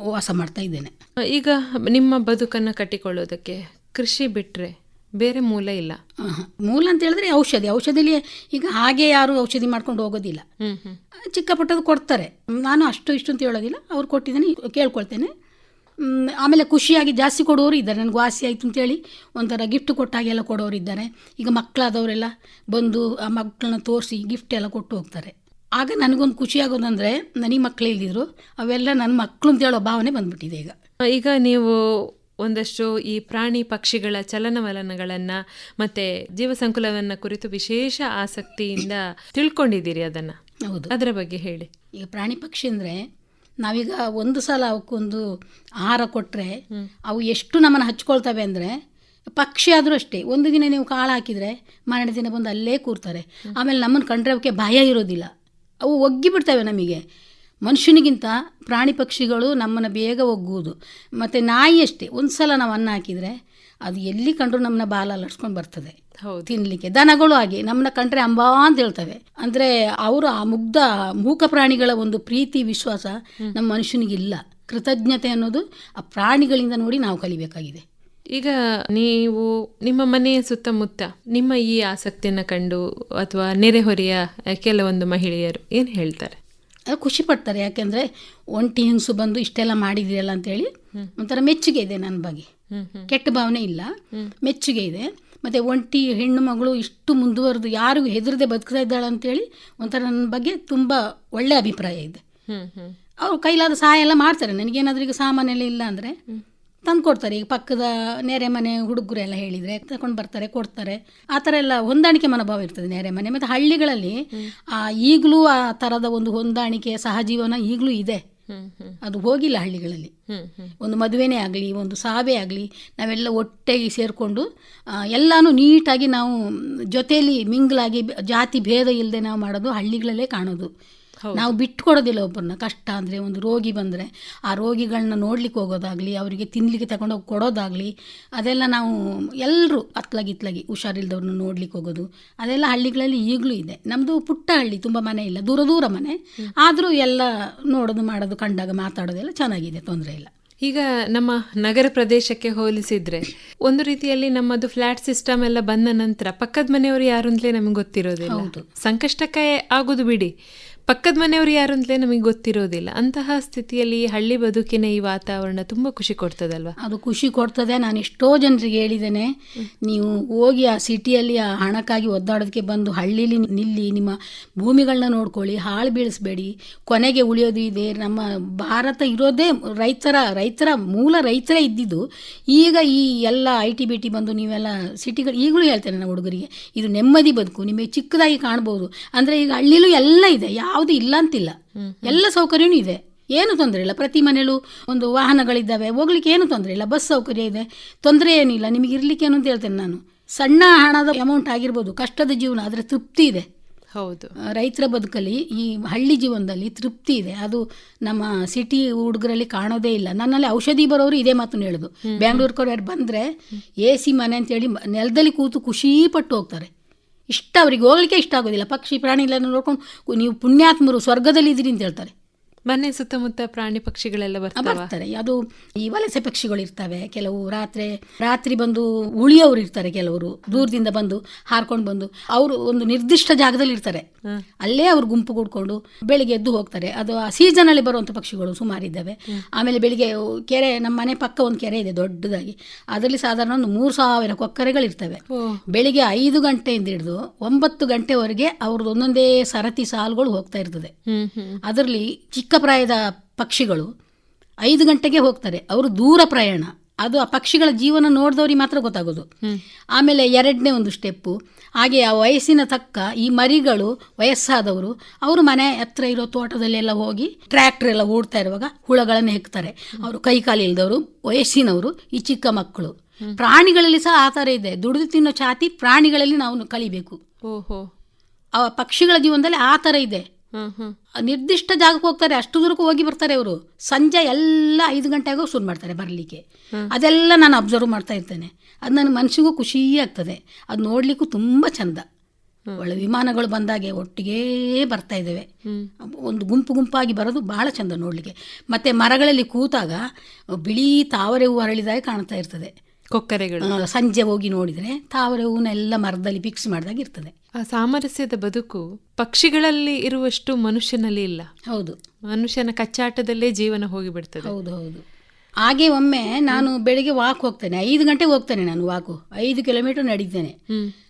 Speaker 2: ವಾಸ ಮಾಡ್ತಾ ಇದ್ದೇನೆ.
Speaker 1: ಈಗ ನಿಮ್ಮ ಬದುಕನ್ನು ಕಟ್ಟಿಕೊಳ್ಳೋದಕ್ಕೆ ಕೃಷಿ ಬಿಟ್ಟರೆ ಬೇರೆ ಮೂಲ ಇಲ್ಲ.
Speaker 2: ಮೂಲ ಅಂತ ಹೇಳಿದ್ರೆ ಔಷಧಿ. ಔಷಧಿಲಿ ಈಗ ಹಾಗೆ ಯಾರು ಔಷಧಿ ಮಾಡ್ಕೊಂಡು ಹೋಗೋದಿಲ್ಲ. ಚಿಕ್ಕ ಪುಟ್ಟದ್ದು ಕೊಡ್ತಾರೆ. ನಾನು ಅಷ್ಟು ಇಷ್ಟು ಅಂತ ಹೇಳೋದಿಲ್ಲ. ಅವ್ರು ಕೊಟ್ಟಿದ್ದೇನೆ ಕೇಳ್ಕೊಳ್ತೇನೆ. ಆಮೇಲೆ ಖುಷಿಯಾಗಿ ಜಾಸ್ತಿ ಕೊಡೋರು ಇದ್ದಾರೆ. ನನಗೆ ವಾಸಿ ಆಯಿತು ಅಂತೇಳಿ ಒಂಥರ ಗಿಫ್ಟ್ ಕೊಟ್ಟಾಗೆಲ್ಲ ಕೊಡೋರು ಇದ್ದಾರೆ. ಈಗ ಮಕ್ಕಳಾದವರೆಲ್ಲ ಬಂದು ಆ ಮಕ್ಕಳನ್ನ ತೋರಿಸಿ ಗಿಫ್ಟ್ ಎಲ್ಲ ಕೊಟ್ಟು ಹೋಗ್ತಾರೆ. ಆಗ ನನಗೊಂದು ಖುಷಿ ಆಗೋದಂದರೆ ನನಗೆ ಮಕ್ಕಳು ಇಲ್ದಿದ್ರು ಅವೆಲ್ಲ ನನ್ನ ಮಕ್ಕಳು ಅಂತ ಹೇಳೋ ಭಾವನೆ ಬಂದ್ಬಿಟ್ಟಿದೆ ಈಗ.
Speaker 1: ಈಗ ನೀವು ಒಂದಷ್ಟು ಈ ಪ್ರಾಣಿ ಪಕ್ಷಿಗಳ ಚಲನವಲನಗಳನ್ನ ಮತ್ತೆ ಜೀವ ಸಂಕುಲವನ್ನ ಕುರಿತು ವಿಶೇಷ ಆಸಕ್ತಿಯಿಂದ ತಿಳ್ಕೊಂಡಿದ್ದೀರಿ ಅದನ್ನ.
Speaker 2: ಹೌದು.
Speaker 1: ಅದರ ಬಗ್ಗೆ ಹೇಳಿ.
Speaker 2: ಈಗ ಪ್ರಾಣಿ ಪಕ್ಷಿ ಅಂದರೆ ನಾವೀಗ ಒಂದು ಸಲ ಅವಕ್ಕೊಂದು ಆಹಾರ ಕೊಟ್ಟರೆ ಅವು ಎಷ್ಟು ನಮ್ಮನ್ನು ಹಚ್ಕೊಳ್ತವೆ ಅಂದರೆ ಪಕ್ಷಿ ಆದರೂ ಅಷ್ಟೇ. ಒಂದು ದಿನ ನೀವು ಕಾಳು ಹಾಕಿದರೆ ಮರಣ ದಿನ ಬಂದು ಅಲ್ಲೇ ಕೂರ್ತಾರೆ. ಆಮೇಲೆ ನಮ್ಮನ್ನು ಕಂಡ್ರೆ ಅವಕ್ಕೆ ಭಯ ಇರೋದಿಲ್ಲ. ಅವು ಒಗ್ಗಿ ಬಿಡ್ತವೆ ನಮಗೆ. ಮನುಷ್ಯನಿಗಿಂತ ಪ್ರಾಣಿ ಪಕ್ಷಿಗಳು ನಮ್ಮನ್ನು ಬೇಗ ಒಗ್ಗುವುದು. ಮತ್ತು ನಾಯಿ ಅಷ್ಟೇ ಒಂದು ಸಲ ನಾವು ಅನ್ನ ಹಾಕಿದರೆ ಅದು ಎಲ್ಲಿ ಕಂಡ್ರು ನಮ್ಮನ್ನ ಬಾಲ ಲಟ್ಸ್ಕೊಂಡು ಬರ್ತದೆ.
Speaker 1: ತಿನ್ನಲಿಕ್ಕೆ
Speaker 2: ತಿನ್ಲಿಕ್ಕೆ. ದನಗಳು ಹಾಗೆ ನಮ್ಮನ್ನ ಕಂಡ್ರೆ ಅಂಬಾ ಅಂತ ಹೇಳ್ತವೆ. ಅಂದ್ರೆ ಅವರು ಆ ಮುಗ್ಧ ಮೂಕ ಪ್ರಾಣಿಗಳ ಒಂದು ಪ್ರೀತಿ ವಿಶ್ವಾಸ ನಮ್ಮ ಮನುಷ್ಯನಿಗಿಲ್ಲ. ಕೃತಜ್ಞತೆ ಅನ್ನೋದು ಆ ಪ್ರಾಣಿಗಳಿಂದ ನೋಡಿ ನಾವು ಕಲಿಬೇಕಾಗಿದೆ.
Speaker 1: ಈಗ ನೀವು ನಿಮ್ಮ ಮನೆಯ ಸುತ್ತಮುತ್ತ ನಿಮ್ಮ ಈ ಆಸಕ್ತಿಯನ್ನು ಕಂಡು ಅಥವಾ ನೆರೆಹೊರೆಯ ಕೆಲವೊಂದು ಮಹಿಳೆಯರು ಏನು ಹೇಳ್ತಾರೆ?
Speaker 2: ಅದು ಖುಷಿ ಪಡ್ತಾರೆ. ಯಾಕೆಂದ್ರೆ ಒಂಟಿ ಹೆಂಗಸು ಬಂದು ಇಷ್ಟೆಲ್ಲ ಮಾಡಿದಿರಲ್ಲ ಅಂತೇಳಿ ಒಂಥರ ಮೆಚ್ಚುಗೆ ಇದೆ ನನ್ನ ಬಗ್ಗೆ. ಕೆಟ್ಟ ಭಾವನೆ ಇಲ್ಲ. ಮೆಚ್ಚುಗೆ ಇದೆ. ಮತ್ತು ಒಂಟಿ ಹೆಣ್ಣು ಮಗಳು ಇಷ್ಟು ಮುಂದುವರೆದು ಯಾರಿಗೂ ಹೆದರದೆ ಬದುಕ್ತಾ ಇದ್ದಾಳೆ ಅಂತೇಳಿ ಒಂಥರ ನನ್ನ ಬಗ್ಗೆ ತುಂಬ ಒಳ್ಳೆಯ ಅಭಿಪ್ರಾಯ ಇದೆ. ಅವ್ರು ಕೈಲಾದ ಸಹಾಯ ಎಲ್ಲ ಮಾಡ್ತಾರೆ. ನನಗೇನಾದ್ರೂ ಈಗ ಸಾಮಾನೆಲ್ಲ ಇಲ್ಲ ಅಂದರೆ ತಂದು ಕೊಡ್ತಾರೆ ಈಗ ಪಕ್ಕದ ನೆರೆ ಮನೆ ಹುಡುಗರು ಎಲ್ಲ ಹೇಳಿದರೆ ತಗೊಂಡು ಬರ್ತಾರೆ ಕೊಡ್ತಾರೆ. ಆ ಥರ ಎಲ್ಲ ಹೊಂದಾಣಿಕೆ ಮನೋಭಾವ ಇರ್ತದೆ ನೆರೆ ಮನೆ. ಮತ್ತು ಹಳ್ಳಿಗಳಲ್ಲಿ ಈಗಲೂ ಆ ಥರದ ಒಂದು ಹೊಂದಾಣಿಕೆ ಸಹಜೀವನ ಈಗಲೂ ಇದೆ. ಅದು ಹೋಗಿಲ್ಲ ಹಳ್ಳಿಗಳಲ್ಲಿ. ಒಂದು ಮದುವೆನೇ ಆಗಲಿ ಒಂದು ಸಾವೆ ಆಗಲಿ ನಾವೆಲ್ಲ ಒಟ್ಟಾಗಿ ಸೇರಿಕೊಂಡು ಎಲ್ಲನೂ ನೀಟಾಗಿ ನಾವು ಜೊತೆಯಲ್ಲಿ ಮಿಂಗ್ಲಾಗಿ ಜಾತಿ ಭೇದ ಇಲ್ಲದೆ ನಾವು ಮಾಡೋದು ಹಳ್ಳಿಗಳಲ್ಲೇ ಕಾಣೋದು. ನಾವು ಬಿಟ್ಕೊಡೋದಿಲ್ಲ ಒಬ್ಬರನ್ನ. ಕಷ್ಟ ಅಂದರೆ ಒಂದು ರೋಗಿ ಬಂದರೆ ಆ ರೋಗಿಗಳನ್ನ ನೋಡ್ಲಿಕ್ಕೆ ಹೋಗೋದಾಗಲಿ ಅವರಿಗೆ ತಿನ್ಲಿಕ್ಕೆ ತಗೊಂಡೋಗಿ ಕೊಡೋದಾಗಲಿ ಅದೆಲ್ಲ ನಾವು ಎಲ್ಲರೂ ಅತ್ಲಾಗಿ ಇತ್ಲಾಗಿ ಹುಷಾರಿಲ್ದವ್ರನ್ನ ನೋಡ್ಲಿಕ್ಕೆ ಹೋಗೋದು ಅದೆಲ್ಲ ಹಳ್ಳಿಗಳಲ್ಲಿ ಈಗಲೂ ಇದೆ. ನಮ್ಮದು ಪುಟ್ಟ ಹಳ್ಳಿ ತುಂಬ ಮನೆ ಇಲ್ಲ ದೂರ ದೂರ ಮನೆ. ಆದರೂ ಎಲ್ಲ ನೋಡೋದು ಮಾಡೋದು ಕಂಡಾಗ ಮಾತಾಡೋದೆಲ್ಲ ಚೆನ್ನಾಗಿದೆ ತೊಂದರೆ ಇಲ್ಲ.
Speaker 1: ಈಗ ನಮ್ಮ ನಗರ ಪ್ರದೇಶಕ್ಕೆ ಹೋಲಿಸಿದ್ರೆ ಒಂದು ರೀತಿಯಲ್ಲಿ ನಮ್ಮದು ಫ್ಲಾಟ್ ಸಿಸ್ಟಮ್ ಎಲ್ಲ ಬಂದ ನಂತರ ಪಕ್ಕದ ಮನೆಯವರು ಯಾರು ಅಂತಲೇ ನಮಗೆ ಗೊತ್ತಿರೋದಿಲ್ಲ. ಸಂಕಷ್ಟಕ್ಕೆ ಆಗೋದು ಬಿಡಿ. ಪಕ್ಕದ ಮನೆಯವರು ಯಾರು ಅಂತಲೇ ನಮಗೆ ಗೊತ್ತಿರೋದಿಲ್ಲ. ಅಂತಹ ಸ್ಥಿತಿಯಲ್ಲಿ ಹಳ್ಳಿ ಬದುಕಿನ ಈ ವಾತಾವರಣ ತುಂಬ ಖುಷಿ ಕೊಡ್ತದಲ್ವಾ?
Speaker 2: ಅದು ಖುಷಿ ಕೊಡ್ತದೆ. ನಾನು ಎಷ್ಟೋ ಜನರಿಗೆ ಹೇಳಿದ್ದೇನೆ, ನೀವು ಹೋಗಿ ಆ ಸಿಟಿಯಲ್ಲಿ ಆ ಹಣಕ್ಕಾಗಿ ಒದ್ದಾಡೋದಕ್ಕೆ ಬಂದು ಹಳ್ಳಿಲಿ ನಿಲ್ಲಿ ನಿಮ್ಮ ಭೂಮಿಗಳನ್ನ ನೋಡ್ಕೊಳ್ಳಿ, ಹಾಳು ಬೀಳಿಸ್ಬೇಡಿ, ಕೊನೆಗೆ ಉಳಿಯೋದು ಇದೆ. ನಮ್ಮ ಭಾರತ ಇರೋದೇ ರೈತರ ರೈತರ ಮೂಲ ರೈತರೇ ಇದ್ದಿದ್ದು. ಈಗ ಈ ಎಲ್ಲ ಐ ಟಿ ಬಿ ಟಿ ಬಂದು ನೀವೆಲ್ಲ ಸಿಟಿಗಳು, ಈಗಲೂ ಹೇಳ್ತೇನೆ ನಾನು ಹುಡುಗರಿಗೆ, ಇದು ನೆಮ್ಮದಿ ಬದುಕು, ನಿಮಗೆ ಚಿಕ್ಕದಾಗಿ ಕಾಣ್ಬೋದು. ಅಂದರೆ ಈಗ ಹಳ್ಳಿಲೂ ಎಲ್ಲ ಇದೆ. ಯಾವುದು ಇಲ್ಲ ಅಂತಿಲ್ಲ ಎಲ್ಲ ಸೌಕರ್ಯನೂ ಇದೆ. ಏನು ತೊಂದರೆ ಇಲ್ಲ. ಪ್ರತಿ ಮನೆಯಲ್ಲೂ ಒಂದು ವಾಹನಗಳಿದ್ದಾವೆ. ಹೋಗ್ಲಿಕ್ಕೆ ಏನು ತೊಂದರೆ ಇಲ್ಲ. ಬಸ್ ಸೌಕರ್ಯ ಇದೆ. ತೊಂದರೆ ಏನಿಲ್ಲ. ನಿಮಗೆ ಇರ್ಲಿಕ್ಕೆ ಏನು ಅಂತ ಹೇಳ್ತೇನೆ ನಾನು. ಸಣ್ಣ ಹಣದ ಅಮೌಂಟ್ ಆಗಿರ್ಬೋದು. ಕಷ್ಟದ ಜೀವನ ಆದರೆ ತೃಪ್ತಿ ಇದೆ.
Speaker 1: ಹೌದು.
Speaker 2: ರೈತರ ಬದುಕಲ್ಲಿ ಈ ಹಳ್ಳಿ ಜೀವನದಲ್ಲಿ ತೃಪ್ತಿ ಇದೆ. ಅದು ನಮ್ಮ ಸಿಟಿ ಹುಡುಗರಲ್ಲಿ ಕಾಣೋದೇ ಇಲ್ಲ. ನನ್ನಲ್ಲಿ ಔಷಧಿ ಬರೋರು ಇದೇ ಮಾತನ್ನು ಹೇಳೋದು. ಬ್ಯಾಂಗ್ಳೂರ್ಕವ್ರು ಯಾರು ಬಂದರೆ ಎ ಸಿ ಮನೆ ಅಂತೇಳಿ ಹೇಳಿ ನೆಲದಲ್ಲಿ ಕೂತು ಖುಷಿ ಪಟ್ಟು ಹೋಗ್ತಾರೆ. ಇಷ್ಟ ಅವರಿಗೆ ಹೋಗ್ಲಿಕ್ಕೆ ಇಷ್ಟ ಆಗೋದಿಲ್ಲ. ಪಕ್ಷಿ ಪ್ರಾಣಿಗಳನ್ನು ನೋಡ್ಕೊಂಡು ನೀವು ಪುಣ್ಯಾತ್ಮರು ಸ್ವರ್ಗದಲ್ಲಿ ಇದ್ದೀರಿ ಅಂತ ಹೇಳ್ತಾರೆ.
Speaker 1: ಮನೆ ಸುತ್ತಮುತ್ತ ಪ್ರಾಣಿ ಪಕ್ಷಿಗಳೆಲ್ಲ
Speaker 2: ಬರ್ತಾರೆ. ಅದು ಈ ವಲಸೆ ಪಕ್ಷಿಗಳು ಇರ್ತವೆ. ಕೆಲವು ರಾತ್ರಿ ರಾತ್ರಿ ಬಂದು ಉಳಿಯೋರು ಇರ್ತಾರೆ ಕೆಲವರು. ದೂರದಿಂದ ಬಂದು ಹಾರ್ಕೊಂಡು ಬಂದು ಅವರು ಒಂದು ನಿರ್ದಿಷ್ಟ ಜಾಗದಲ್ಲಿ ಇರ್ತಾರೆ. ಅಲ್ಲೇ ಅವ್ರು ಗುಂಪು ಕೂಡ್ಕೊಂಡು ಬೆಳಿಗ್ಗೆ ಎದ್ದು ಹೋಗ್ತಾರೆ. ಅದು ಆ ಸೀಸನ್ ಅಲ್ಲಿ ಬರುವಂತ ಪಕ್ಷಿಗಳು ಸುಮಾರಿದ್ದಾವೆ ಆಮೇಲೆ ಬೆಳಿಗ್ಗೆ ಕೆರೆ ನಮ್ಮ ಮನೆ ಪಕ್ಕ ಒಂದು ಕೆರೆ ಇದೆ ದೊಡ್ಡದಾಗಿ. ಅದರಲ್ಲಿ ಸಾಧಾರಣ ಒಂದು ಮೂರು ಸಾವಿರ ಕೊಕ್ಕರೆಗಳಿರ್ತವೆ
Speaker 1: ಇರ್ತವೆ.
Speaker 2: ಬೆಳಿಗ್ಗೆ ಐದು ಗಂಟೆಯಿಂದ ಹಿಡಿದು ಒಂಬತ್ತು ಗಂಟೆವರೆಗೆ ಅವ್ರದ್ದು ಒಂದೊಂದೇ ಸರತಿ ಸಾಲುಗಳು ಹೋಗ್ತಾ ಇರ್ತದೆ. ಅದರಲ್ಲಿ ಚಿಕ್ಕ ಪ್ರಾಯದ ಪಕ್ಷಿಗಳು ಐದು ಗಂಟೆಗೆ ಹೋಗ್ತಾರೆ. ಅವರು ದೂರ ಪ್ರಯಾಣ. ಅದು ಆ ಪಕ್ಷಿಗಳ ಜೀವನ ನೋಡಿದವ್ರಿಗೆ ಮಾತ್ರ ಗೊತ್ತಾಗೋದು. ಆಮೇಲೆ ಎರಡನೇ ಒಂದು ಸ್ಟೆಪ್ಪು. ಹಾಗೆ ಆ ವಯಸ್ಸಿನ ತಕ್ಕ ಈ ಮರಿಗಳು ವಯಸ್ಸಾದವರು ಅವರು ಮನೆ ಹತ್ರ ಇರೋ ತೋಟದಲ್ಲೆಲ್ಲ ಹೋಗಿ ಟ್ರ್ಯಾಕ್ಟರ್ ಎಲ್ಲ ಓಡ್ತಾ ಇರುವಾಗ ಹುಳಗಳನ್ನು ಹೆಕ್ತಾರೆ. ಅವರು ಕೈ ಕಾಲು ಇಲ್ದವರು ವಯಸ್ಸಿನವರು ಈ ಚಿಕ್ಕ ಮಕ್ಕಳು. ಪ್ರಾಣಿಗಳಲ್ಲಿ ಸಹ ಆ ಥರ ಇದೆ. ದುಡಿದು ತಿನ್ನೋ ಛಾತಿ ಪ್ರಾಣಿಗಳಲ್ಲಿ ನಾವು ಕಲಿಬೇಕು.
Speaker 1: ಓಹೋ.
Speaker 2: ಆ ಪಕ್ಷಿಗಳ ಜೀವನದಲ್ಲಿ ಆ ಥರ ಇದೆ. ನಿರ್ದಿಷ್ಟ ಜಾಗಕ್ಕೆ ಹೋಗ್ತಾರೆ ಅಷ್ಟು ದೂರಕ್ಕೂ ಹೋಗಿ ಬರ್ತಾರೆ ಅವರು ಸಂಜೆ ಎಲ್ಲ ಐದು ಗಂಟೆಗೂ ಶುರು ಮಾಡ್ತಾರೆ ಬರಲಿಕ್ಕೆ. ಅದೆಲ್ಲ ನಾನು ಅಬ್ಸರ್ವ್ ಮಾಡ್ತಾ ಇರ್ತೇನೆ. ಅದು ನನ್ನ ಮನಸ್ಸಿಗೂ ಖುಷಿ ಆಗ್ತದೆ. ಅದು ನೋಡಲಿಕ್ಕೂ ತುಂಬ ಚಂದ. ಒಳ್ಳೆ ವಿಮಾನಗಳು ಬಂದಾಗೆ ಒಟ್ಟಿಗೆ ಬರ್ತಾ ಇದ್ದಾವೆ. ಒಂದು ಗುಂಪು ಗುಂಪಾಗಿ ಬರೋದು ಬಹಳ ಚಂದ ನೋಡಲಿಕ್ಕೆ. ಮತ್ತು ಮರಗಳಲ್ಲಿ ಕೂತಾಗ ಬಿಳಿ ತಾವರೆ ಹೂವು ಅರಳಿದಾಗೆ ಕಾಣ್ತಾ ಇರ್ತದೆ.
Speaker 1: ಕೊಕ್ಕರೆಗಳು.
Speaker 2: ಸಂಜೆ ಹೋಗಿ ನೋಡಿದರೆ ತಾವರೆ ಹೂವನ್ನೆಲ್ಲ ಮರದಲ್ಲಿ ಫಿಕ್ಸ್ ಮಾಡಿದಾಗ ಇರ್ತದೆ.
Speaker 1: ಆ ಸಾಮರಸ್ಯದ ಬದುಕು ಪಕ್ಷಿಗಳಲ್ಲಿ ಇರುವಷ್ಟು ಮನುಷ್ಯನಲ್ಲಿ ಇಲ್ಲ.
Speaker 2: ಹೌದು.
Speaker 1: ಮನುಷ್ಯನ ಕಚ್ಚಾಟದಲ್ಲೇ ಜೀವನ ಹೋಗಿಬಿಡ್ತದೆ.
Speaker 2: ಹೌದು ಹೌದು. ಹಾಗೆ ಒಮ್ಮೆ ನಾನು ಬೆಳಿಗ್ಗೆ ವಾಕ್ ಹೋಗ್ತೇನೆ. ಐದು ಗಂಟೆಗೆ ಹೋಗ್ತೇನೆ ನಾನು ವಾಕು ಐದು ಕಿಲೋಮೀಟರ್ ನಡೀತೇನೆ.